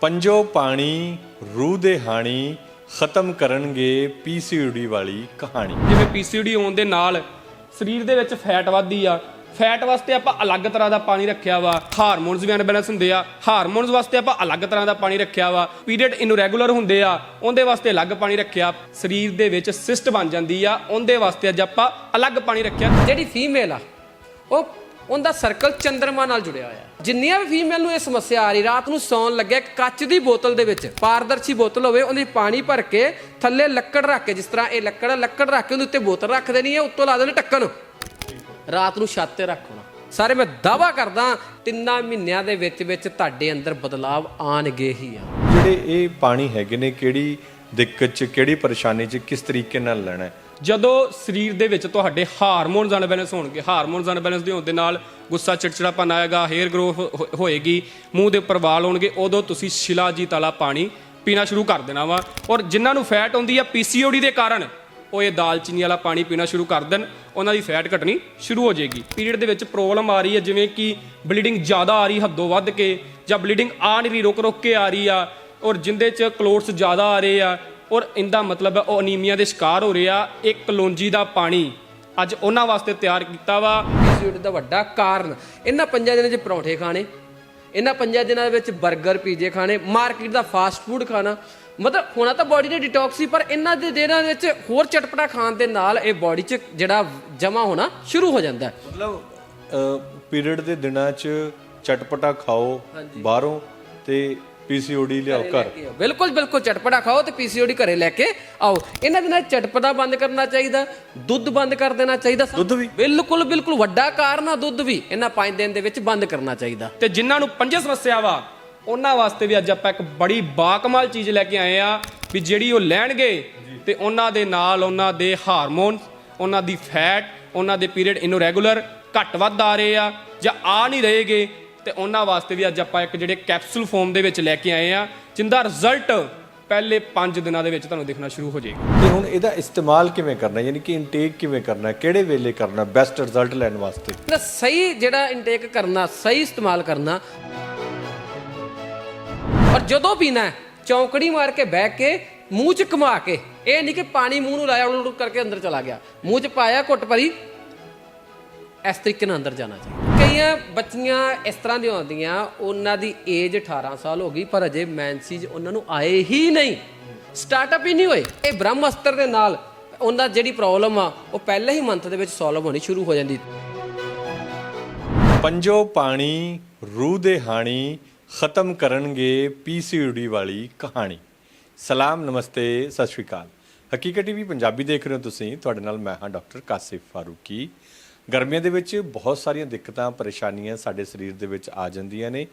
ਪੰਜੋ ਪਾਣੀ ਰੂਹ ਦੇ ਹਾਣੀ ਖਤਮ ਕਰਨਗੇ ਪੀਸੀਯੂਡੀ ਵਾਲੀ ਕਹਾਣੀ। ਜਿਵੇਂ ਪੀਸੀਡੀ ਹੋਣ ਦੇ ਨਾਲ ਸਰੀਰ ਦੇ ਵਿੱਚ ਫੈਟ ਵੱਧਦੀ ਆ ਫੈਟ ਵਾਸਤੇ ਆਪਾਂ ਅਲੱਗ ਤਰ੍ਹਾਂ ਦਾ ਪਾਣੀ ਰੱਖਿਆ ਵਾ। ਹਾਰਮੋਨਸ ਵੀ ਅਨਬੈਲੈਂਸ ਹੁੰਦੇ ਆ। ਹਾਰਮੋਨਸ ਵਾਸਤੇ ਆਪਾਂ ਅਲੱਗ ਤਰ੍ਹਾਂ ਦਾ ਪਾਣੀ ਰੱਖਿਆ ਵਾ। ਪੀਰੀਅਡ ਇਨਰੈਗੂਲਰ ਹੁੰਦੇ ਆ ਉਹਦੇ ਵਾਸਤੇ ਅਲੱਗ ਪਾਣੀ ਰੱਖਿਆ। ਸਰੀਰ ਦੇ ਵਿੱਚ ਸਿਸਟ ਬਣ ਜਾਂਦੀ ਆ ਉਹਦੇ ਵਾਸਤੇ ਅੱਜ ਆਪਾਂ ਅਲੱਗ ਪਾਣੀ ਰੱਖਿਆ। ਜਿਹੜੀ ਫੀਮੇਲ ਆ ਉਹ ਉਹਦਾ ਸਰਕਲ ਚੰਦਰਮਾ ਨਾਲ ਜੁੜਿਆ ਹੋਇਆ। ਜਿੰਨੀਆਂ ਵੀ ਫੀਮੇਲ ਨੂੰ ਇਹ ਸਮੱਸਿਆ ਆ ਰਹੀ, ਰਾਤ ਨੂੰ ਸੌਣ ਲੱਗਿਆ ਇੱਕ ਕੱਚ ਦੀ ਬੋਤਲ ਦੇ ਵਿੱਚ। ਪਾਰਦਰਸ਼ੀ ਬੋਤਲ ਹੋਵੇ, ਉਹਦੇ ਪਾਣੀ ਭਰ ਕੇ ਥੱਲੇ ਲੱਕੜ ਰੱਖ ਕੇ, ਜਿਸ ਤਰ੍ਹਾਂ ਇਹ ਲੱਕੜ ਲੱਕੜ ਰੱਖ ਕੇ ਉਹਦੇ ਉੱਤੇ ਬੋਤਲ ਰੱਖ ਦੇਣੀ ਹੈ ਉੱਤੋਂ ਲਾ ਦੇਣੇ ਢੱਕਣ। ਰਾਤ ਨੂੰ ਛੱਤ ਤੇ ਰੱਖਣਾ ਸਾਰੇ, ਮੈਂ ਦਾਵਾ ਕਰਦਾ, ਤਿੰਨਾਂ ਮਹੀਨਿਆਂ ਦੇ ਵਿੱਚ ਵਿੱਚ ਤੁਹਾਡੇ ਅੰਦਰ ਬਦਲਾਵ ਆਣਗੇ ਹੀ ਆ। ਜਿਹੜੇ ਇਹ ਪਾਣੀ ਹੈਗੇ ਨੇ, ਕਿਹੜੀ ਦਿੱਕਤ ਚ, ਕਿਹੜੀ ਪਰੇਸ਼ਾਨੀ ਚ, ਕਿਸ ਤਰੀਕੇ ਨਾਲ ਲੈਣਾ ਹੈ? ਜਦੋਂ ਸਰੀਰ ਦੇ ਵਿੱਚ ਤੁਹਾਡੇ ਹਾਰਮੋਨਸ ਅਨਬੈਲੈਂਸ ਹੋਣਗੇ, ਹਾਰਮੋਨਸ ਅਨਬੈਲੈਂਸ ਦੇ ਹੋਣ ਦੇ ਨਾਲ ਗੁੱਸਾ, ਚਿੜਚਿੜਾਪਨ ਆਏਗਾ ਹੇਅਰ ਗਰੋਥ ਹੋਏਗੀ, ਮੂੰਹ ਦੇ ਉੱਪਰ ਵਾਲ ਹੋਣਗੇ, ਉਦੋਂ ਤੁਸੀਂ ਸ਼ਿਲਾਜੀਤ ਵਾਲਾ ਪਾਣੀ ਪੀਣਾ ਸ਼ੁਰੂ ਕਰ ਦੇਣਾ ਵਾ। ਔਰ ਜਿਨ੍ਹਾਂ ਨੂੰ ਫੈਟ ਹੁੰਦੀ ਆ ਪੀਸੀਓਡੀ ਦੇ ਕਾਰਨ, ਉਹ ਇਹ ਦਾਲਚੀਨੀ ਵਾਲਾ ਪਾਣੀ ਪੀਣਾ ਸ਼ੁਰੂ ਕਰ ਦੇਣ, ਉਹਨਾਂ ਦੀ ਫੈਟ ਘਟਣੀ ਸ਼ੁਰੂ ਹੋ ਜਾਏਗੀ। ਪੀਰੀਅਡ ਦੇ ਵਿੱਚ ਪ੍ਰੋਬਲਮ ਆ ਰਹੀ ਹੈ ਜਿਵੇਂ ਕਿ ਬਲੀਡਿੰਗ ਜ਼ਿਆਦਾ ਆ ਰਹੀ, ਹੱਦੋਂ ਵੱਧ ਕੇ, ਜਾਂ ਬਲੀਡਿੰਗ ਆ ਨਹੀਂ ਰਹੀ ਰੁਕ ਰੁਕ ਕੇ ਆ ਰਹੀ ਆ, ਔਰ ਜਿੰਦੇ ਚ ਕਲੋਟਸ ਜ਼ਿਆਦਾ ਆ ਰਹੇ ਆ ਔਰ ਇਹਦਾ ਮਤਲਬ ਹੈ ਉਹ ਅਨੀਮੀਆ ਦੇ ਸ਼ਿਕਾਰ ਹੋ ਰਹੇ ਇੱਕ ਕਲੌਂਜੀ ਦਾ ਪਾਣੀ। ਅੱਜ ਉਹਨਾਂ ਵਾਸਤੇ ਤਿਆਰ ਕੀਤਾ ਵਾ। ਪੀਸੀਓਡੀ ਦਾ ਵੱਡਾ ਕਾਰਨ ਇਹਨਾਂ ਪੰਜਾਂ ਦਿਨਾਂ 'ਚ ਪਰੌਂਠੇ ਖਾਣੇ ਇਹਨਾਂ ਪੰਜਾਂ ਦਿਨਾਂ ਦੇ ਵਿੱਚ 버ਗਰ ਪੀਜੇ ਖਾਣੇ ਮਾਰਕੀਟ ਦਾ ਫਾਸਟ ਫੂਡ ਖਾਣਾ। ਮਤਲਬ ਹੋਣਾ ਤਾਂ ਬਾਡੀ ਨੇ ਡਿਟੌਕਸ ਹੀ ਪਰ ਇਹਨਾਂ ਦੇ ਦਿਨਾਂ ਦੇ ਵਿੱਚ ਹੋਰ ਚਟਪਟਾ ਖਾਣ ਦੇ ਨਾਲ ਇਹ ਬਾਡੀ 'ਚ ਜਿਹੜਾ ਜਮਾ ਹੋਣਾ ਸ਼ੁਰੂ ਹੋ ਜਾਂਦਾ। ਮਤਲਬ ਪੀਰੀਅਡ ਦੇ ਦਿਨਾਂ ਚ ਚਟਪਟਾ ਖਾਓ ਬਾਹਰੋਂ ਤੇ ਪੀਸੀਯੂਡੀ ਲਿਆਓ ਘਰ ਬਿਲਕੁਲ ਬਿਲਕੁਲ ਚਟਪਟਾ ਖਾਓ ਤੇ ਪੀਸੀਓਡੀ ਘਰੇ ਲੈ ਕੇ ਆਓ। ਇਹਨਾਂ ਦਿਨਾਂ 'ਚ ਚਟਪਟਾ ਬੰਦ ਕਰਨਾ ਚਾਹੀਦਾ ਦੁੱਧ ਬੰਦ ਕਰ ਦੇਣਾ ਚਾਹੀਦਾ ਦੁੱਧ ਵੀ? ਬਿਲਕੁਲ ਬਿਲਕੁਲ ਵੱਡਾ ਕਾਰਨ ਆ ਦੁੱਧ ਵੀ ਇਹਨਾਂ 5 ਦਿਨ ਦੇ ਵਿੱਚ ਬੰਦ ਕਰਨਾ ਚਾਹੀਦਾ। ਤੇ ਜਿਨ੍ਹਾਂ ਨੂੰ ਪੰਜੇ ਸਮੱਸਿਆ ਵਾ ਉਹਨਾਂ ਵਾਸਤੇ ਵੀ ਅੱਜ ਆਪਾਂ ਇੱਕ ਬੜੀ ਬਾਕਮਾਲ ਚੀਜ਼ ਲੈ ਕੇ ਆਏ ਆ ਵੀ ਜਿਹੜੀ ਉਹ ਲੈਣਗੇ ਤੇ ਉਹਨਾਂ ਦੇ ਨਾਲ ਉਹਨਾਂ ਦੇ ਹਾਰਮੋਨ ਉਹਨਾਂ ਦੀ ਫੈਟ ਉਹਨਾਂ ਦੇ ਪੀਰੀਅਡ ਇਨਰੈਗੂਲਰ ਘੱਟ ਵੱਧ ਆ ਰਹੇ ਆ ਜਾਂ ਆ ਨਹੀਂ ਰਹੇਗੇ ਤੇ ਉਹਨਾਂ ਵਾਸਤੇ ਵੀ ਅੱਜ ਆਪਾਂ ਇੱਕ ਜਿਹੜੇ ਕੈਪਸੂਲ ਫਾਰਮ ਦੇ ਵਿੱਚ ਲੈ ਕੇ ਆਏ ਆ ਜਿੰਦਾ ਰਿਜ਼ਲਟ ਪਹਿਲੇ 5 ਦਿਨਾਂ ਦੇ ਵਿੱਚ ਤੁਹਾਨੂੰ ਦਿਖਣਾ ਸ਼ੁਰੂ ਹੋ ਜਾਏਗਾ ਤੇ ਹੁਣ ਇਹਦਾ ਇਸਤੇਮਾਲ ਕਿਵੇਂ ਕਰਨਾ? ਯਾਨੀ ਕਿ ਇਨਟੇਕ ਕਿਵੇਂ ਕਰਨਾ? ਕਿਹੜੇ ਵੇਲੇ ਕਰਨਾ ਬੈਸਟ ਰਿਜ਼ਲਟ ਲੈਣ ਵਾਸਤੇ ਨਾ ਸਹੀ ਜਿਹੜਾ ਇਨਟੇਕ ਕਰਨਾ ਸਹੀ ਇਸਤੇਮਾਲ ਕਰਨਾ ਔਰ ਜਦੋਂ ਪੀਣਾ ਹੈ, ਚੌਂਕੜੀ ਮਾਰ ਕੇ ਬਹਿ ਕੇ ਮੂੰਹ ਚ ਘੁਮਾ ਕੇ ਇਹ ਨਹੀਂ ਕਿ ਪਾਣੀ ਮੂੰਹ ਨੂੰ ਲਾਇਆ ਉਲਟ ਕਰਕੇ ਅੰਦਰ ਚਲਾ ਗਿਆ ਮੂੰਹ ਚ ਪਾਇਆ ਘੁੱਟ ਭਰੀ ਇਸ ਤਰੀਕੇ ਨਾਲ ਅੰਦਰ ਜਾਣਾ ਚਾਹੀਦਾ ਕਈਆਂ ਬੱਚੀਆਂ ਇਸ ਤਰ੍ਹਾਂ ਦੀਆਂ ਹੁੰਦੀਆਂ, ਉਹਨਾਂ ਦੀ ਏਜ 18 ਸਾਲ ਹੋ ਗਈ, ਪਰ ਅਜੇ ਮੈਂਸੀਜ ਉਹਨਾਂ ਨੂੰ ਆਏ ਹੀ ਨਹੀਂ। ਸਟਾਰਟਅਪ ਹੀ ਨਹੀਂ ਹੋਏ। ਇਹ ਬ੍ਰਹਮ ਦੇ ਨਾਲ ਉਹਨਾਂ ਜਿਹੜੀ ਪ੍ਰੋਬਲਮ ਆ, ਉਹ ਪਹਿਲੇ ਹੀ ਮੰਥ ਦੇ ਵਿੱਚ ਸੋਲਵ ਹੋਣੀ ਸ਼ੁਰੂ ਹੋ ਜਾਂਦੀ। ਪੰਜੋ ਪਾਣੀ, ਰੂਹ ਦੇ ਹਾਣੀ, ਖਤਮ ਕਰਨਗੇ ਪੀਸੀਯੂਡੀ ਵਾਲੀ ਕਹਾਣੀ। ਸਲਾਮ, ਨਮਸਤੇ, ਸਤਿ ਸ਼੍ਰੀ ਅਕਾਲ। ਹਕੀਕਤ ਟੀਵੀ ਪੰਜਾਬੀ ਦੇਖ ਰਹੇ ਹੋ ਤੁਸੀਂ। ਤੁਹਾਡੇ ਨਾਲ ਮੈਂ ਹਾਂ ਡਾਕਟਰ ਕਾਸਿਫ ਫਾਰੂਕੀ। ਗਰਮੀਆਂ ਦੇ ਵਿੱਚ ਬਹੁਤ ਸਾਰੀਆਂ ਦਿੱਕਤਾਂ, ਪਰੇਸ਼ਾਨੀਆਂ ਸਾਡੇ ਸਰੀਰ ਦੇ ਵਿੱਚ ਆ ਜਾਂਦੀਆਂ ਨੇ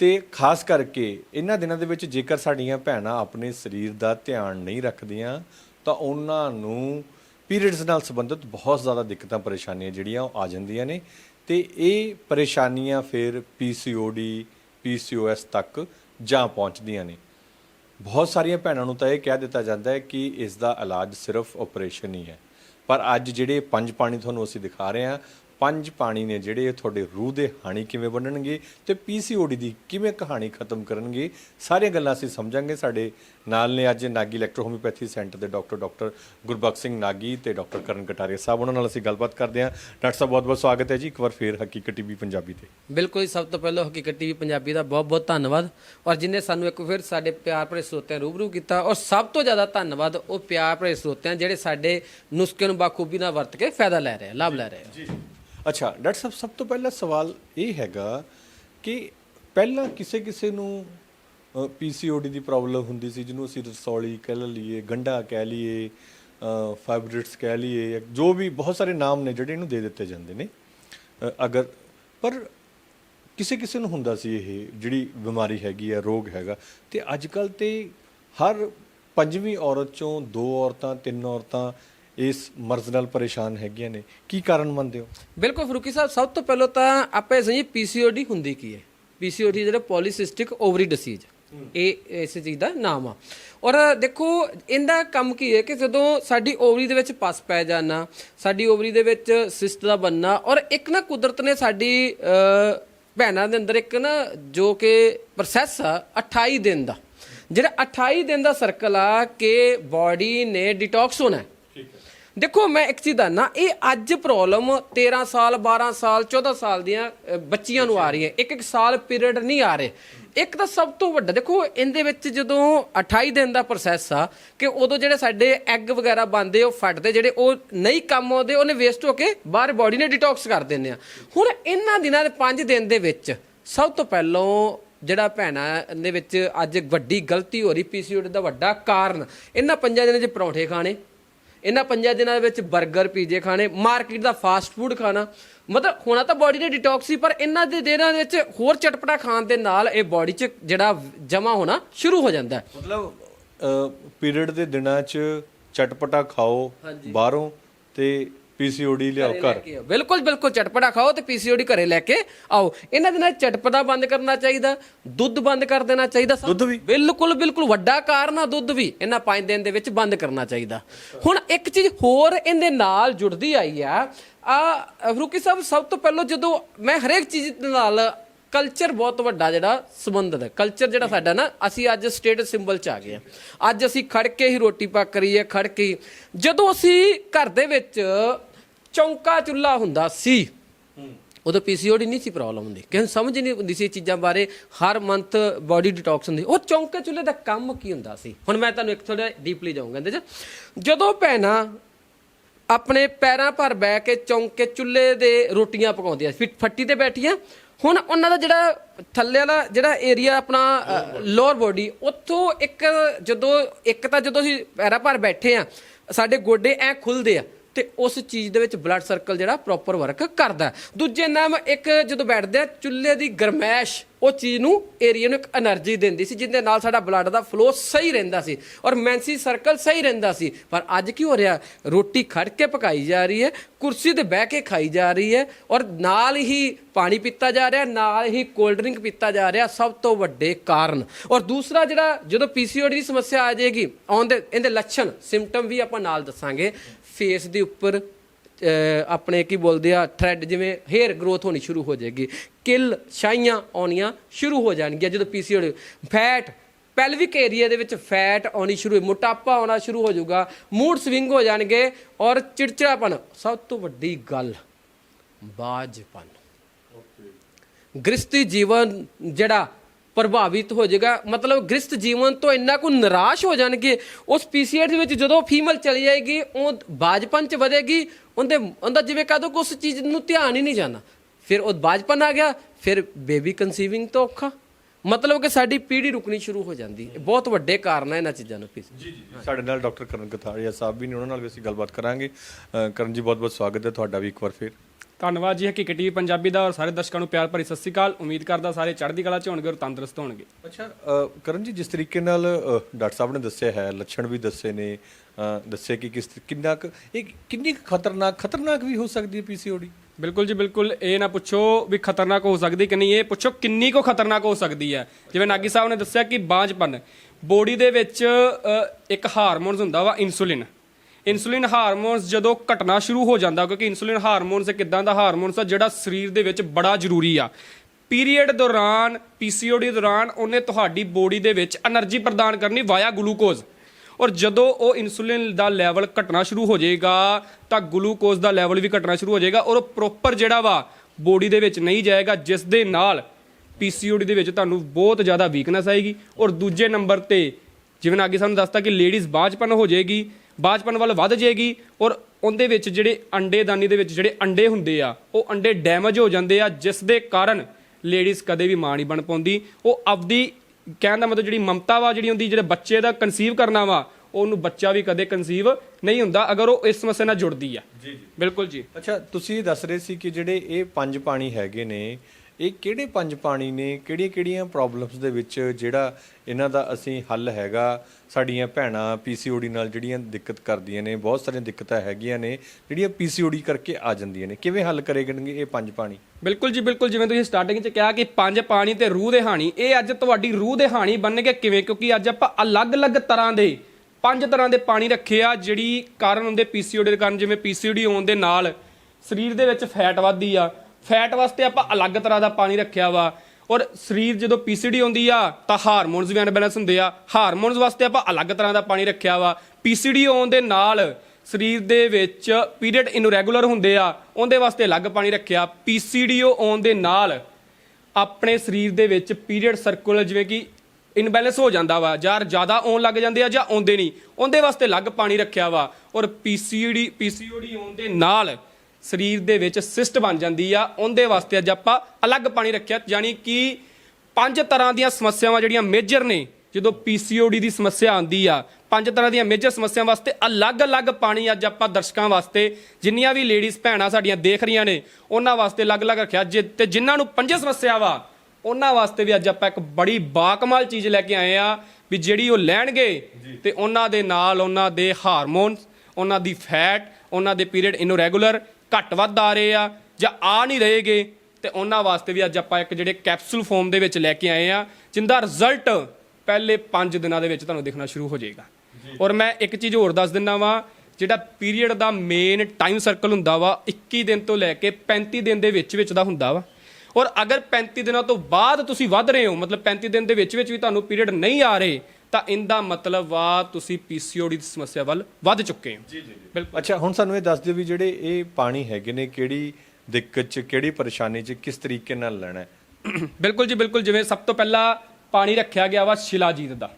ਤੇ ਖਾਸ ਕਰਕੇ ਇਹਨਾਂ ਦਿਨਾਂ ਦੇ ਵਿੱਚ ਜੇਕਰ ਸਾਡੀਆਂ ਭੈਣਾਂ ਆਪਣੇ ਸਰੀਰ ਦਾ ਧਿਆਨ ਨਹੀਂ ਰੱਖਦੀਆਂ, ਤਾਂ ਉਹਨਾਂ ਨੂੰ ਪੀਰੀਅਡਸ ਨਾਲ ਸੰਬੰਧਿਤ ਬਹੁਤ ਜ਼ਿਆਦਾ ਦਿੱਕਤਾਂ, ਪਰੇਸ਼ਾਨੀਆਂ ਜਿਹੜੀਆਂ ਉਹ ਆ ਜਾਂਦੀਆਂ ਨੇ ਤੇ ਇਹ ਪਰੇਸ਼ਾਨੀਆਂ ਫਿਰ ਪੀਸੀਓਡੀ ਪੀਸੀਓਐਸ ਤੱਕ ਜਾਂ ਪਹੁੰਚਦੀਆਂ ਨੇ। ਬਹੁਤ ਸਾਰੀਆਂ ਭੈਣਾਂ ਨੂੰ ਤਾਂ ਇਹ ਕਹਿ ਦਿੱਤਾ ਜਾਂਦਾ ਹੈ ਕਿ ਇਸ ਦਾ ਇਲਾਜ ਸਿਰਫ ਆਪਰੇਸ਼ਨ ਹੀ ਹੈ। ਪਰ ਅੱਜ ਜਿਹੜੇ ਪੰਜ ਪਾਣੀ ਤੁਹਾਨੂੰ ਅਸੀਂ ਦਿਖਾ ਰਹੇ ਹਾਂ ਪੰਜ ਪਾਣੀ ਨੇ ਜਿਹੜੇ ਤੁਹਾਡੇ ਰੂਹ ਦੇ ਹਾਣੀ ਕਿਵੇਂ ਬਣਨਗੇ ਤੇ ਪੀਸੀਓਡੀ ਦੀ ਕਿਵੇਂ ਕਹਾਣੀ ਖਤਮ ਕਰਨਗੇ ਸਾਰੀਆਂ ਗੱਲਾਂ ਅਸੀਂ ਸਮਝਾਂਗੇ। ਸਾਡੇ ਨਾਲ ਨੇ ਅੱਜ ਨਾਗੀ ਇਲੈਕਟ੍ਰੋ ਹੋਮਿਓਪੈਥੀ ਸੈਂਟਰ ਦੇ ਡਾਕਟਰ ਡਾਕਟਰ ਗੁਰਬਖਸ਼ ਸਿੰਘ ਨਾਗੀ ਤੇ ਡਾਕਟਰ ਕਰਨ ਕਟਾਰੀਆ ਸਾਹਿਬ ਉਹਨਾਂ ਨਾਲ ਅਸੀਂ ਗੱਲਬਾਤ ਕਰਦੇ ਹਾਂ। ਡਾਕਟਰ ਸਾਹਿਬ ਬਹੁਤ ਬਹੁਤ ਸਵਾਗਤ ਹੈ ਜੀ। ਇੱਕ ਵਾਰ ਫੇਰ ਹਕੀਕਤ ਟੀਵੀ ਪੰਜਾਬੀ ਤੇ। ਬਿਲਕੁਲ ਸਭ ਤੋਂ ਪਹਿਲਾਂ ਹਕੀਕਤ ਟੀਵੀ ਪੰਜਾਬੀ ਦਾ ਬਹੁਤ-ਬਹੁਤ ਧੰਨਵਾਦ। ਔਰ ਜਿਨੇ ਸਾਨੂੰ ਇੱਕ ਫਿਰ ਸਾਡੇ ਪਿਆਰ ਭਰੇ ਸਰੋਤਿਆਂ ਰੂਬਰੂ ਕੀਤਾ ਔਰ ਸਭ ਤੋਂ ਜ਼ਿਆਦਾ ਧੰਨਵਾਦ ਉਹ ਪਿਆਰ ਭਰੇ ਸਰੋਤਿਆਂ ਜਿਹੜੇ ਸਾਡੇ ਨੁਸਖੇ ਨੂੰ ਬਾਖੂਬੀ ਨਾਲ ਵਰਤ ਕੇ ਫਾਇਦਾ ਲੈ ਰਹੇ ਆ ਲਾਭ ਲੈ ਰਹੇ ਆ। ਜੀ। ਅੱਛਾ, ਡਾਕਟਰ ਸਾਹਿਬ, ਸਭ ਤੋਂ ਪਹਿਲਾ ਸਵਾਲ ਇਹ ਹੈਗਾ ਕਿ ਪਹਿਲਾਂ ਕਿਸੇ ਕਿਸੇ ਨੂੰ ਪੀਸੀਓਡੀ ਦੀ ਪ੍ਰੋਬਲਮ ਹੁੰਦੀ ਸੀ, ਜਿਹਨੂੰ ਅਸੀਂ ਰਸੌਲੀ ਕਹਿ ਲਈਏ, ਗੰਢਾ ਕਹਿ ਲਈਏ ਫਾਈਬਰਿਟਸ ਕਹਿ ਲਈਏ, ਜੋ ਵੀ ਬਹੁਤ ਸਾਰੇ ਨਾਮ ਨੇ ਜਿਹੜੇ ਇਹਨੂੰ ਦੇ ਦਿੱਤੇ ਜਾਂਦੇ ਨੇ ਅਗਰ, ਪਰ ਕਿਸੇ ਕਿਸੇ ਨੂੰ ਹੁੰਦਾ ਸੀ ਇਹ, ਜਿਹੜੀ ਬਿਮਾਰੀ ਹੈਗੀ ਆ, ਰੋਗ ਹੈਗਾ, ਤੇ ਅੱਜ ਕੱਲ ਤੇ ਹਰ ਪੰਜਵੀਂ ਔਰਤ ਚੋਂ ਦੋ ਔਰਤਾਂ, ਤਿੰਨ ਔਰਤਾਂ ਇਸ ਮਰਜ਼ ਨਾਲ ਪਰੇਸ਼ਾਨ ਹੈਗੀਆਂ ਨੇ। ਕੀ ਕਾਰਨ ਮੰਨਦੇ ਹੋ? ਬਿਲਕੁਲ ਫਰੂਕੀ ਸਾਹਿਬ ਸਭ ਤੋਂ ਪਹਿਲਾਂ ਤਾਂ ਆਪਾਂ ਇਹ ਸਮਝੀਏ ਪੀਸੀਓਡੀ ਹੁੰਦੀ ਕੀ ਹੈ। ਪੀਸੀਓਡੀ ਜਿਹੜਾ ਪੋਲੀਸਿਸਟਿਕ ਓਵਰੀ ਡਿਸੀਜ਼ ਇਹ ਇਸ ਚੀਜ਼ ਦਾ ਨਾਮ ਆ। ਔਰ ਦੇਖੋ ਇਹਦਾ ਕੰਮ ਕੀ ਹੈ ਕਿ ਜਦੋਂ ਸਾਡੀ ਓਵਰੀ ਦੇ ਵਿੱਚ ਪਸ ਪੈ ਜਾਣਾ ਸਾਡੀ ਓਵਰੀ ਦੇ ਵਿੱਚ ਸਿਸਟ ਦਾ ਬੰਨਾ ਔਰ ਇੱਕ ਨਾ ਕੁਦਰਤ ਨੇ ਸਾਡੀ ਭੈਣਾਂ ਦੇ ਅੰਦਰ ਇੱਕ ਨਾ ਜੋ ਕਿ ਪ੍ਰੋਸੈਸ ਆ 28 ਦਿਨ ਦਾ। ਜਿਹੜਾ 28 ਦਿਨ ਦਾ ਸਰਕਲ ਆ ਕਿ ਬਾਡੀ ਨੇ ਡਿਟੌਕਸ ਹੋਣਾ ਹੈ। ਦੇਖੋ ਮੈਂ ਇੱਕ ਚੀਜ਼ ਦੱਸਣਾ ਇਹ ਅੱਜ ਪ੍ਰੋਬਲਮ 13 ਸਾਲ 12 ਸਾਲ 14 ਸਾਲ ਦੀਆਂ ਅ, ਬੱਚੀਆਂ ਨੂੰ ਆ ਰਹੀ ਹੈ। ਇੱਕ ਇੱਕ ਸਾਲ ਪੀਰੀਅਡ ਨਹੀਂ ਆ ਰਹੇ। ਇੱਕ ਤਾਂ ਸਭ ਤੋਂ ਵੱਡਾ ਦੇਖੋ ਇਹਦੇ ਵਿੱਚ ਜਦੋਂ 28 ਦਿਨ ਦਾ ਪ੍ਰੋਸੈਸ ਆ ਕਿ ਉਦੋਂ ਜਿਹੜੇ ਸਾਡੇ ਐਗ ਵਗੈਰਾ ਬਣਦੇ ਉਹ ਫਟਦੇ ਜਿਹੜੇ ਉਹ ਨਹੀਂ ਕੰਮ ਆਉਂਦੇ ਉਹਨੇ ਵੇਸਟ ਹੋ ਕੇ ਬਾਹਰ ਬਾਡੀ ਨੇ ਡਿਟੌਕਸ ਕਰ ਦਿੰਦੇ ਆ। ਹੁਣ ਇਹਨਾਂ ਦਿਨਾਂ ਦੇ 5 ਦਿਨ ਦੇ ਵਿੱਚ ਸਭ ਤੋਂ ਪਹਿਲਾਂ ਜਿਹੜਾ ਭੈਣਾਂ ਦੇ ਵਿੱਚ ਅੱਜ ਵੱਡੀ ਗਲਤੀ ਹੋ ਰਹੀ ਪੀਸੀਓਡੀ ਦਾ ਵੱਡਾ ਕਾਰਨ ਇਹਨਾਂ ਪੰਜਾਂ ਦਿਨਾਂ 'ਚ ਪਰੌਂਠੇ ਖਾਣੇ ਇਹਨਾਂ ਪੰਜਾਂ ਦਿਨਾਂ ਦੇ ਵਿੱਚ 버ਗਰ ਪੀਜੇ ਖਾਣੇ ਮਾਰਕੀਟ ਦਾ ਫਾਸਟ ਫੂਡ ਖਾਣਾ। ਮਤਲਬ ਹੋਣਾ ਤਾਂ ਬਾਡੀ ਦੇ ਡਿਟੌਕਸ ਸੀ ਪਰ ਇਹਨਾਂ ਦੇ ਦਿਨਾਂ ਵਿੱਚ ਹੋਰ ਚਟਪਟਾ ਖਾਣ ਦੇ ਨਾਲ ਇਹ ਬਾਡੀ 'ਚ ਜਿਹੜਾ ਜਮਾ ਹੋਣਾ ਸ਼ੁਰੂ ਹੋ ਜਾਂਦਾ ਹੈ। ਮਤਲਬ ਪੀਰੀਅਡ ਦੇ ਦਿਨਾਂ 'ਚ ਚਟਪਟਾ ਖਾਓ ਬਾਹਰੋਂ ਤੇ ਪੀਸੀਓਡੀ ਲਿਆਓ ਘਰ ਕੇ ਆਓ। ਬਿਲਕੁਲ ਬਿਲਕੁਲ ਚਟਪਟਾ ਖਾਓ ਤੇ ਪੀਸੀਓਡੀ ਘਰੇ ਲੈ ਕੇ ਆਓ। ਇਹਨਾਂ ਦੇ ਨਾਲ ਚਟਪਟਾ ਬੰਦ ਕਰਨਾ ਚਾਹੀਦਾ ਦੁੱਧ ਬੰਦ ਕਰ ਦੇਣਾ ਚਾਹੀਦਾ ਸਭ- ਦੁੱਧ ਵੀ? ਬਿਲਕੁਲ ਬਿਲਕੁਲ ਵੱਡਾ ਕਾਰਨ ਆ ਦੁੱਧ ਵੀ ਇਹਨਾਂ 5 ਦਿਨ ਦੇ ਵਿੱਚ ਬੰਦ ਕਰਨਾ ਚਾਹੀਦਾ। ਹੁਣ ਇੱਕ ਚੀਜ਼ ਹੋਰ ਇਹਦੇ ਨਾਲ ਜੁੜਦੀ ਆਈ ਆ। ਆ ਫਰੂਕੀ ਸਾਹਿਬ ਸਭ ਤੋਂ ਪਹਿਲਾਂ ਜਦੋਂ ਮੈਂ ਹਰੇਕ ਚੀਜ਼ ਦੇ ਨਾਲ ਕਲਚਰ ਬਹੁਤ ਵੱਡਾ ਜਿਹੜਾ ਸੰਬੰਧਿਤ ਹੈ। ਕਲਚਰ ਜਿਹੜਾ ਸਾਡਾ ਨਾ ਅਸੀਂ ਅੱਜ ਸਟੇਟਸ ਸਿੰਬਲ ਚ ਆ ਗਏ ਆ ਅੱਜ ਅਸੀਂ ਖੜ ਕੇ ਹੀ ਰੋਟੀ ਪੱਕ ਰਹੀ ਹੈ ਖੜ ਕੇ ਹੀ। ਜਦੋਂ ਅਸੀਂ ਘਰ ਦੇ ਵਿੱਚ ਚੌਂਕਾ ਚੁੱਲਾ ਹੁੰਦਾ ਸੀ। ਉਦੋਂ ਪੀਸੀਓਡੀ ਨਹੀਂ ਸੀ ਪ੍ਰੋਬਲਮ ਹੁੰਦੀ। ਕਿਸੇ ਨੂੰ ਸਮਝ ਹੀ ਨਹੀਂ ਹੁੰਦੀ ਸੀ ਇਹ ਚੀਜ਼ਾਂ ਬਾਰੇ। ਹਰ ਮੰਥ ਬਾਡੀ ਡਿਟੌਕਸ ਹੁੰਦੀ। ਉਹ ਚੌਂਕੇ ਚੁੱਲੇ ਦਾ ਕੰਮ ਕੀ ਹੁੰਦਾ ਸੀ? ਹੁਣ ਮੈਂ ਤੁਹਾਨੂੰ ਇੱਕ ਥੋੜਾ ਡੀਪਲੀ ਜਾਊਂਗਾ ਇਹਦੇ ਚ। ਜਦੋਂ ਭੈਣਾਂ ਆਪਣੇ ਪੈਰਾਂ ਭਰ ਬੈ ਕੇ ਚੌਂਕੇ ਚੁੱਲੇ ਦੇ ਰੋਟੀਆਂ ਪਕਾਉਂਦੀਆਂ ਸੀ ਫੱਟੀ ਤੇ ਬੈਠੀਆਂ ਹੁਣ ਉਹਨਾਂ ਦਾ ਜਿਹੜਾ ਥੱਲੇ ਵਾਲਾ ਜਿਹੜਾ ਏਰੀਆ ਆਪਣਾ ਲੋਅਰ ਬੋਡੀ ਉੱਥੋਂ ਇੱਕ ਜਦੋਂ ਇੱਕ ਤਾਂ ਜਦੋਂ ਅਸੀਂ ਪੈਰਾਂ ਭਰ ਬੈਠੇ ਆ ਸਾਡੇ ਗੋਡੇ ਐ ਖੁੱਲਦੇ ਆ। ਤੇ ਉਸ ਚੀਜ਼ ਦੇ ਵਿੱਚ ਬਲੱਡ ਸਰਕਲ ਜਿਹੜਾ ਪ੍ਰੋਪਰ ਵਰਕ ਕਰਦਾ ਦੂਜੇ ਨਾਮ ਇੱਕ ਜਦੋਂ ਬੈਠਦੇ ਆ, ਚੁੱਲ੍ਹੇ ਦੀ ਗਰਮੈਸ਼। ਉਹ ਚੀਜ਼ ਨੂੰ ਏਰੀਆ ਨੂੰ ਇੱਕ એનર્ਜੀ ਦਿੰਦੀ ਸੀ, ਜਿੰਦੇ ਨਾਲ ਸਾਡਾ ਬਲੱਡ ਦਾ ਫਲੋ ਸਹੀ ਰਹਿੰਦਾ ਸੀ ਔਰ ਮੈਂਸੀ ਸਰਕਲ ਸਹੀ ਰਹਿੰਦਾ ਸੀ। ਪਰ ਅੱਜ ਕੀ ਹੋ ਰਿਹਾ? ਰੋਟੀ ਖੜ ਕੇ ਪਕਾਈ ਜਾ ਰਹੀ ਹੈ, ਕੁਰਸੀ ਤੇ ਬਹਿ ਕੇ ਖਾਈ ਜਾ ਰਹੀ ਹੈ ਔਰ ਨਾਲ ਹੀ ਪਾਣੀ ਪੀਤਾ ਜਾ ਰਿਹਾ, ਨਾਲ ਹੀ ਕੋਲਡ ਡਰਿੰਕ ਪੀਤਾ ਜਾ ਰਿਹਾ ਸਭ ਤੋਂ ਵੱਡੇ ਕਾਰਨ। ਔਰ ਦੂਸਰਾ ਜਿਹੜਾ, ਜਦੋਂ ਪੀਸੀਓਡੀ ਦੀ ਸਮੱਸਿਆ ਆ ਜਾਏਗੀ ਆਉਂਦੇ ਇਹਦੇ ਲੱਛਣ ਸਿੰਪਟਮ ਵੀ ਆਪਾਂ ਨਾਲ ਦੱਸਾਂਗੇ। ਫੇਸ ਦੇ ਉੱਪਰ ਆਪਣੇ ਕੀ ਬੋਲਦੇ ਆ ਥ੍ਰੈਡ ਜਿਵੇਂ ਹੇਅਰ ਗਰੋਥ ਹੋਣੀ ਸ਼ੁਰੂ ਹੋ ਜਾਏਗੀ। ਕਿਲ ਛਾਈਆਂ ਆਉਣੀਆਂ ਸ਼ੁਰੂ ਹੋ ਜਾਣਗੀਆਂ। ਜਦੋਂ ਪੀਸੀਓਡੀ ਫੈਟ ਪੈਲਵਿਕ ਏਰੀਆ ਦੇ ਵਿੱਚ ਫੈਟ ਆਉਣੀ ਸ਼ੁਰੂ ਹੋਈ। ਮੋਟਾਪਾ ਆਉਣਾ ਸ਼ੁਰੂ ਹੋ ਜਾਊਗਾ। ਮੂਡ ਸਵਿੰਗ ਹੋ ਜਾਣਗੇ ਔਰ ਚਿੜਚਿੜਾਪਨ। ਸਭ ਤੋਂ ਵੱਡੀ ਗੱਲ ਬਾਜਪਨ। ਗ੍ਰਸਤੀ ਜੀਵਨ ਜਿਹੜਾ ਪ੍ਰਭਾਵਿਤ ਹੋ ਜਾਏਗਾ। ਮਤਲਬ ਗ੍ਰਸਤ ਜੀਵਨ ਤੋਂ ਇੰਨਾ ਕੁ ਨਿਰਾਸ਼ ਹੋ ਜਾਣਗੇ। ਉਸ ਪੀਸੀਆਰ ਦੇ ਵਿੱਚ ਜਦੋਂ ਫੀਮੇਲ ਚਲੀ ਜਾਏਗੀ, ਉਹ ਬਾਜਪਨ ਚ ਵਧੇਗੀ। ਉਹਦੇ, ਉਹਦਾ ਜਿਵੇਂ ਕਹ ਦੋ ਉਸ ਚੀਜ਼ ਨੂੰ ਧਿਆਨ ਹੀ ਨਹੀਂ ਜਾਣਾ ਫਿਰ ਉਹ ਬਾਜਪਨ ਆ ਗਿਆ, ਫਿਰ ਬੇਬੀ ਕਨਸੀਵਿੰਗ ਤੋਂ ਔਖਾ। ਮਤਲਬ ਕਿ ਸਾਡੀ ਪੀੜ੍ਹੀ ਰੁਕਣੀ ਸ਼ੁਰੂ ਹੋ ਜਾਂਦੀ ਹੈ। ਬਹੁਤ ਵੱਡੇ ਕਾਰਨ ਹੈ ਇਹਨਾਂ ਚੀਜ਼ਾਂ ਨੂੰ PC ਜੀ ਜੀ ਸਾਡੇ ਨਾਲ ਡਾਕਟਰ ਕਰਨ ਕਥਾਰੀਆ ਸਾਹਿਬ ਵੀ ਨੇ, ਉਹਨਾਂ ਨਾਲ ਵੀ ਅਸੀਂ ਗੱਲਬਾਤ ਕਰਾਂਗੇ। ਕਰਨ ਜੀ ਬਹੁਤ ਬਹੁਤ ਸਵਾਗਤ ਹੈ। ਤੁਹਾਡਾ ਵੀ ਇੱਕ ਵਾਰ ਫਿਰ। ਧੰਨਵਾਦ ਜੀ ਹਕੀਕਤ ਟੀਵੀ ਪੰਜਾਬੀ ਦਾ ਔਰ ਸਾਰੇ ਦਰਸ਼ਕਾਂ ਨੂੰ ਪਿਆਰ ਭਰੀ ਸਤਿ ਸ੍ਰੀ ਅਕਾਲ। ਉਮੀਦ ਕਰਦਾ ਸਾਰੇ ਚੜ੍ਹਦੀ ਕਲਾ ਚ ਹੋਣਗੇ ਔਰ ਤੰਦਰੁਸਤ ਹੋਣਗੇ। ਅੱਛਾ ਅ, ਕਰਨ ਜੀ ਜਿਸ ਤਰੀਕੇ ਨਾਲ ਅ, ਡਾਕਟਰ ਸਾਹਿਬ ਨੇ ਦੱਸਿਆ ਹੈ ਲੱਛਣ ਵੀ ਦੱਸੇ ਨੇ ਅ, ਦੱਸੇ ਕਿ ਕਿਸ ਕਿੰਨਾ ਕੁ ਇਹ ਕਿੰਨੀ ਕੁ ਖਤਰਨਾਕ ਖਤਰਨਾਕ ਵੀ ਹੋ ਸਕਦੀ ਹੈ ਪੀਸੀਓਡੀ ਬਿਲਕੁਲ ਜੀ ਬਿਲਕੁਲ। ਇਹ ਨਾ ਪੁੱਛੋ ਵੀ ਖਤਰਨਾਕ ਹੋ ਸਕਦੀ ਕਿ ਨਹੀਂ ਇਹ ਪੁੱਛੋ ਕਿੰਨੀ ਕੋ ਖਤਰਨਾਕ ਹੋ ਸਕਦੀ ਹੈ। ਜਿਵੇਂ ਨਾਗੀ ਸਾਹਿਬ ਨੇ ਦੱਸਿਆ ਕਿ ਬਾਂਝਪਨ ਬੋਡੀ ਦੇ ਵਿੱਚ ਅ, ਇੱਕ ਹਾਰਮੋਨਸ ਹੁੰਦਾ ਵਾ ਇਨਸੂਲਿਨ। ਇਨਸੂਲਿਨ ਹਾਰਮੋਨਸ ਜਦੋਂ ਘਟਣਾ ਸ਼ੁਰੂ ਹੋ ਜਾਂਦਾ, ਕਿਉਂਕਿ ਇਨਸੂਲਿਨ ਹਾਰਮੋਨਸ ਇੱਕ ਇਦਾਂ ਦਾ ਹਾਰਮੋਨਸ ਆ ਜਿਹੜਾ ਸਰੀਰ ਦੇ ਵਿੱਚ ਬੜਾ ਜ਼ਰੂਰੀ ਆ। ਪੀਰੀਅਡ ਦੌਰਾਨ, ਪੀਸੀਓਡੀ ਦੌਰਾਨ ਉਹਨੇ ਤੁਹਾਡੀ ਬੋਡੀ ਦੇ ਵਿੱਚ એનર્ਜੀ ਪ੍ਰਦਾਨ ਕਰਨੀ ਵਾਇਆ ਗਲੂਕੋਜ਼। ਔਰ ਜਦੋਂ ਉਹ ਇਨਸੂਲਿਨ ਦਾ ਲੈਵਲ ਘਟਣਾ ਸ਼ੁਰੂ ਹੋ ਜਾਏਗਾ, ਤਾਂ ਗਲੂਕੋਜ਼ ਦਾ ਲੈਵਲ ਵੀ ਘਟਣਾ ਸ਼ੁਰੂ ਹੋ ਜਾਏਗਾ ਔਰ ਉਹ ਪ੍ਰੋਪਰ ਜਿਹੜਾ ਵਾ ਬੋਡੀ ਦੇ ਵਿੱਚ ਨਹੀਂ ਜਾਏਗਾ, ਜਿਸ ਦੇ ਨਾਲ ਪੀਸੀਓਡੀ ਦੇ ਵਿੱਚ ਤੁਹਾਨੂੰ ਬਹੁਤ ਜ਼ਿਆਦਾ ਵੀਕਨੈਸ ਆਏਗੀ। ਔਰ ਦੂਜੇ ਨੰਬਰ ਤੇ, ਜਿਵੇਂ ਅੱਗੇ ਸਾਨੂੰ ਦੱਸਤਾ ਕਿ ਲੇਡੀਜ਼ ਬਾਝਪਨ ਹੋ ਜਾਏਗੀ ਬਾਝਪਨ ਵੱਲ ਵੱਧ ਜਾਏਗੀ ਔਰ ਉਹਦੇ ਵਿੱਚ ਜਿਹੜੇ ਅੰਡੇਦਾਨੀ ਦੇ ਵਿੱਚ ਜਿਹੜੇ ਅੰਡੇ ਹੁੰਦੇ ਆ ਉਹ ਅੰਡੇ ਡੈਮੇਜ ਹੋ ਜਾਂਦੇ ਆ ਜਿਸ ਦੇ ਕਾਰਨ ਲੇਡੀਜ਼ ਕਦੇ ਵੀ ਮਾਂ ਨਹੀਂ ਬਣ ਪਾਉਂਦੀ। ਉਹ ਆਪਦੀ ਕਹਿਣ ਦਾ ਮਤਲਬ ਜਿਹੜੀ ਮਮਤਾ ਵਾ ਜਿਹੜੀ ਹੁੰਦੀ ਜਿਹੜੇ ਬੱਚੇ ਦਾ ਕਨਸੀਵ ਕਰਨਾ ਵਾ ਉਹਨੂੰ ਬੱਚਾ ਵੀ ਕਦੇ ਕਨਸੀਵ ਨਹੀਂ ਹੁੰਦਾ ਅਗਰ ਉਹ ਇਸ ਸਮੱਸਿਆ ਨਾਲ ਜੁੜਦੀ ਆ। ਜੀ ਜੀ। ਬਿਲਕੁਲ ਜੀ। ਅੱਛਾ ਤੁਸੀਂ ਦੱਸ ਰਹੇ ਸੀ ਕਿ ਜਿਹੜੇ ਇਹ ਪੰਜ ਪਾਣੀ ਹੈਗੇ ਨੇ ਇਹ ਕਿਹੜੇ ਪੰਜ ਪਾਣੀ ਨੇ? ਕਿਹੜੀਆਂ ਕਿਹੜੀਆਂ ਪ੍ਰੋਬਲਮਸ ਦੇ ਵਿੱਚ ਜਿਹੜਾ ਇਹਨਾਂ ਦਾ ਅਸੀਂ ਹੱਲ ਹੈਗਾ? ਸਾਡੀਆਂ ਭੈਣਾਂ ਪੀਸੀਓਡੀ ਨਾਲ ਜਿਹੜੀਆਂ ਦਿੱਕਤ ਕਰਦੀਆਂ ਨੇ, ਬਹੁਤ ਸਾਰੀਆਂ ਦਿੱਕਤਾਂ ਹੈਗੀਆਂ ਨੇ, ਜਿਹੜੀਆਂ ਪੀਸੀਓਡੀ ਕਰਕੇ ਆ ਜਾਂਦੀਆਂ ਨੇ। ਕਿਵੇਂ ਹੱਲ ਕਰੇਗਣਗੇ ਇਹ ਪੰਜ ਪਾਣੀ? ਬਿਲਕੁਲ ਜੀ, ਬਿਲਕੁਲ। ਜਿਵੇਂ ਤੁਸੀਂ ਸਟਾਰਟਿੰਗ 'ਚ ਕਿਹਾ ਕਿ ਪੰਜ ਪਾਣੀ ਤੇ ਰੂਹ ਦੇ ਹਾਣੀ, ਇਹ ਅੱਜ ਤੁਹਾਡੀ ਰੂਹ ਦੇ ਹਾਣੀ ਬਣਨਗੇ ਕਿਵੇਂ? ਕਿਉਂਕਿ ਅੱਜ ਆਪਾਂ ਅਲੱਗ-ਅਲੱਗ ਤਰ੍ਹਾਂ ਦੇ, ਪੰਜ ਤਰ੍ਹਾਂ ਦੇ ਪਾਣੀ ਰੱਖੇ ਆ, ਜਿਹੜੀ ਕਾਰਨ ਹੁੰਦੇ ਪੀਸੀਓਡੀ ਦੇ ਕਾਰਨ, ਜਿਵੇਂ ਪੀਸੀਓਡੀ ਹੋਣ ਦੇ ਨਾਲ ਸਰੀਰ ਦੇ ਵਿੱਚ ਫੈਟ ਵੱਧਦੀ ਆ ਫੈਟ ਵਾਸਤੇ ਆਪਾਂ ਅਲੱਗ ਤਰ੍ਹਾਂ ਦਾ ਪਾਣੀ ਰੱਖਿਆ ਵਾ। ਔਰ ਸਰੀਰ ਜਦੋਂ ਪੀਸੀਡੀ ਹੁੰਦੀ ਆ, ਤਾਂ ਹਾਰਮੋਨਸ ਵੀ ਅਨਬੈਲੈਂਸ ਹੁੰਦੇ ਆ। ਹਾਰਮੋਨਸ ਵਾਸਤੇ ਆਪਾਂ ਅਲੱਗ ਤਰ੍ਹਾਂ ਦਾ ਪਾਣੀ ਰੱਖਿਆ ਵਾ। ਪੀਸੀਡੀ ਆਉਣ ਦੇ ਨਾਲ ਸਰੀਰ ਦੇ ਵਿੱਚ ਪੀਰੀਅਡ ਇਨਰੈਗੂਲਰ ਹੁੰਦੇ ਆ, ਉਹਦੇ ਵਾਸਤੇ ਅਲੱਗ ਪਾਣੀ ਰੱਖਿਆ। ਪੀਸੀਡੀਓ ਆਉਣ ਦੇ ਨਾਲ ਆਪਣੇ ਸਰੀਰ ਦੇ ਵਿੱਚ ਪੀਰੀਅਡ ਸਰਕੂਲਰ ਜਿਵੇਂ ਕਿ ਇਨਬੈਲੈਂਸ ਹੋ ਜਾਂਦਾ ਵਾ, ਜਾਂ ਜ਼ਿਆਦਾ ਆਉਣ ਲੱਗ ਜਾਂਦੇ ਆ ਜਾਂ ਆਉਂਦੇ ਨਹੀਂ, ਉਹਦੇ ਵਾਸਤੇ ਅਲੱਗ ਪਾਣੀ ਰੱਖਿਆ ਵਾ। ਔਰ ਪੀਸੀਡੀ, ਪੀਸੀਓਡੀ ਆਉਣ ਦੇ ਨਾਲ ਸਰੀਰ ਦੇ ਵਿੱਚ ਸਿਸਟ ਬਣ ਜਾਂਦੀ ਆ ਉਹਦੇ ਵਾਸਤੇ ਅੱਜ ਆਪਾਂ ਅਲੱਗ ਪਾਣੀ ਰੱਖਿਆ ਯਾਨੀ ਕਿ ਪੰਜ ਤਰ੍ਹਾਂ ਦੀਆਂ ਸਮੱਸਿਆਵਾਂ ਜਿਹੜੀਆਂ ਮੇਜਰ ਨੇ ਜਦੋਂ ਪੀਸੀਓਡੀ ਦੀ ਸਮੱਸਿਆ ਆਉਂਦੀ ਆ ਪੰਜ ਤਰ੍ਹਾਂ ਦੀਆਂ ਮੇਜਰ ਸਮੱਸਿਆਵਾਂ ਵਾਸਤੇ ਅਲੱਗ-ਅਲੱਗ ਪਾਣੀ ਅੱਜ ਆਪਾਂ ਦਰਸ਼ਕਾਂ ਵਾਸਤੇ ਜਿੰਨੀਆਂ ਵੀ ਲੇਡੀਜ਼ ਭੈਣਾਂ ਸਾਡੀਆਂ ਦੇਖ ਰਹੀਆਂ ਨੇ ਉਹਨਾਂ ਵਾਸਤੇ ਅਲੱਗ-ਅਲੱਗ ਰੱਖਿਆ ਤੇ ਜਿਨ੍ਹਾਂ ਨੂੰ ਪੰਜੇ ਸਮੱਸਿਆ ਵਾ ਉਹਨਾਂ ਵਾਸਤੇ ਵੀ ਅੱਜ ਆਪਾਂ ਇੱਕ ਬੜੀ ਬਾਕਮਾਲ ਚੀਜ਼ ਲੈ ਕੇ ਆਏ ਆ ਵੀ ਜਿਹੜੀ ਉਹ ਲੈਣਗੇ ਤੇ ਉਹਨਾਂ ਦੇ ਨਾਲ ਉਹਨਾਂ ਦੇ ਹਾਰਮੋਨਸ ਉਹਨਾਂ ਦੀ ਫੈਟ ਉਹਨਾਂ ਦੇ ਪੀਰੀਅਡ ਇਨਰੈਗੂਲਰ ਘੱਟ ਵੱਧ ਆ ਰਹੇ ਆ ਜਾਂ ਆ ਨਹੀਂ ਰਹੇਗੇ ਤੇ ਉਹਨਾਂ ਵਾਸਤੇ ਵੀ ਅੱਜ ਆਪਾਂ ਇੱਕ ਜਿਹੜੇ ਕੈਪਸੂਲ ਫਾਰਮ ਦੇ ਵਿੱਚ ਲੈ ਕੇ ਆਏ ਆ ਜਿੰਦਾ ਰਿਜ਼ਲਟ ਪਹਿਲੇ 5 ਦਿਨਾਂ ਦੇ ਵਿੱਚ ਤੁਹਾਨੂੰ ਦਿਖਣਾ ਸ਼ੁਰੂ ਹੋ ਜਾਏਗਾ। ਔਰ ਮੈਂ ਇੱਕ ਚੀਜ਼ ਹੋਰ ਦੱਸ ਦਿੰਦਾ ਵਾਂ ਜਿਹੜਾ ਪੀਰੀਅਡ ਦਾ ਮੇਨ ਟਾਈਮ ਸਰਕਲ ਹੁੰਦਾ ਵਾ 21 ਦਿਨ ਤੋਂ ਲੈ ਕੇ 35 ਦਿਨ ਦੇ ਵਿੱਚ ਵਿੱਚ ਦਾ ਹੁੰਦਾ ਵਾ। ਔਰ ਅਗਰ 35 ਦਿਨਾਂ ਤੋਂ ਬਾਅਦ ਤੁਸੀਂ ਵੱਧ ਰਹੇ ਹੋ ਮਤਲਬ 35 ਦਿਨ ਦੇ ਵਿੱਚ ਵਿੱਚ ਵੀ ਤੁਹਾਨੂੰ ਪੀਰੀਅਡ ਨਹੀਂ ਆ ਰਹੇ ਤਾਂ ਇਹਦਾ ਮਤਲਬ ਵਾ ਤੁਸੀਂ ਪੀਸੀਓਡੀ ਦੀ ਸਮੱਸਿਆ ਵੱਲ ਵੱਧ ਚੁੱਕੇ ਹੋ। ਜੀ ਜੀ ਬਿਲਕੁਲ। ਅੱਛਾ ਹੁਣ ਸਾਨੂੰ ਇਹ ਦੱਸ ਦਿਓ ਵੀ ਜਿਹੜੇ ਇਹ ਪਾਣੀ ਹੈਗੇ ਨੇ ਕਿਹੜੀ ਦਿੱਕਤ 'ਚ ਕਿਹੜੀ ਪਰੇਸ਼ਾਨੀ 'ਚ ਕਿਸ ਤਰੀਕੇ ਨਾਲ ਲੈਣਾ ਹੈ? ਬਿਲਕੁਲ ਜੀ ਬਿਲਕੁਲ। ਜਿਵੇਂ ਸਭ ਤੋਂ ਪਹਿਲਾਂ ਪਾਣੀ ਰੱਖਿਆ ਗਿਆ ਵਾ ਸ਼ਿਲਾਜੀਤ ਦਾ।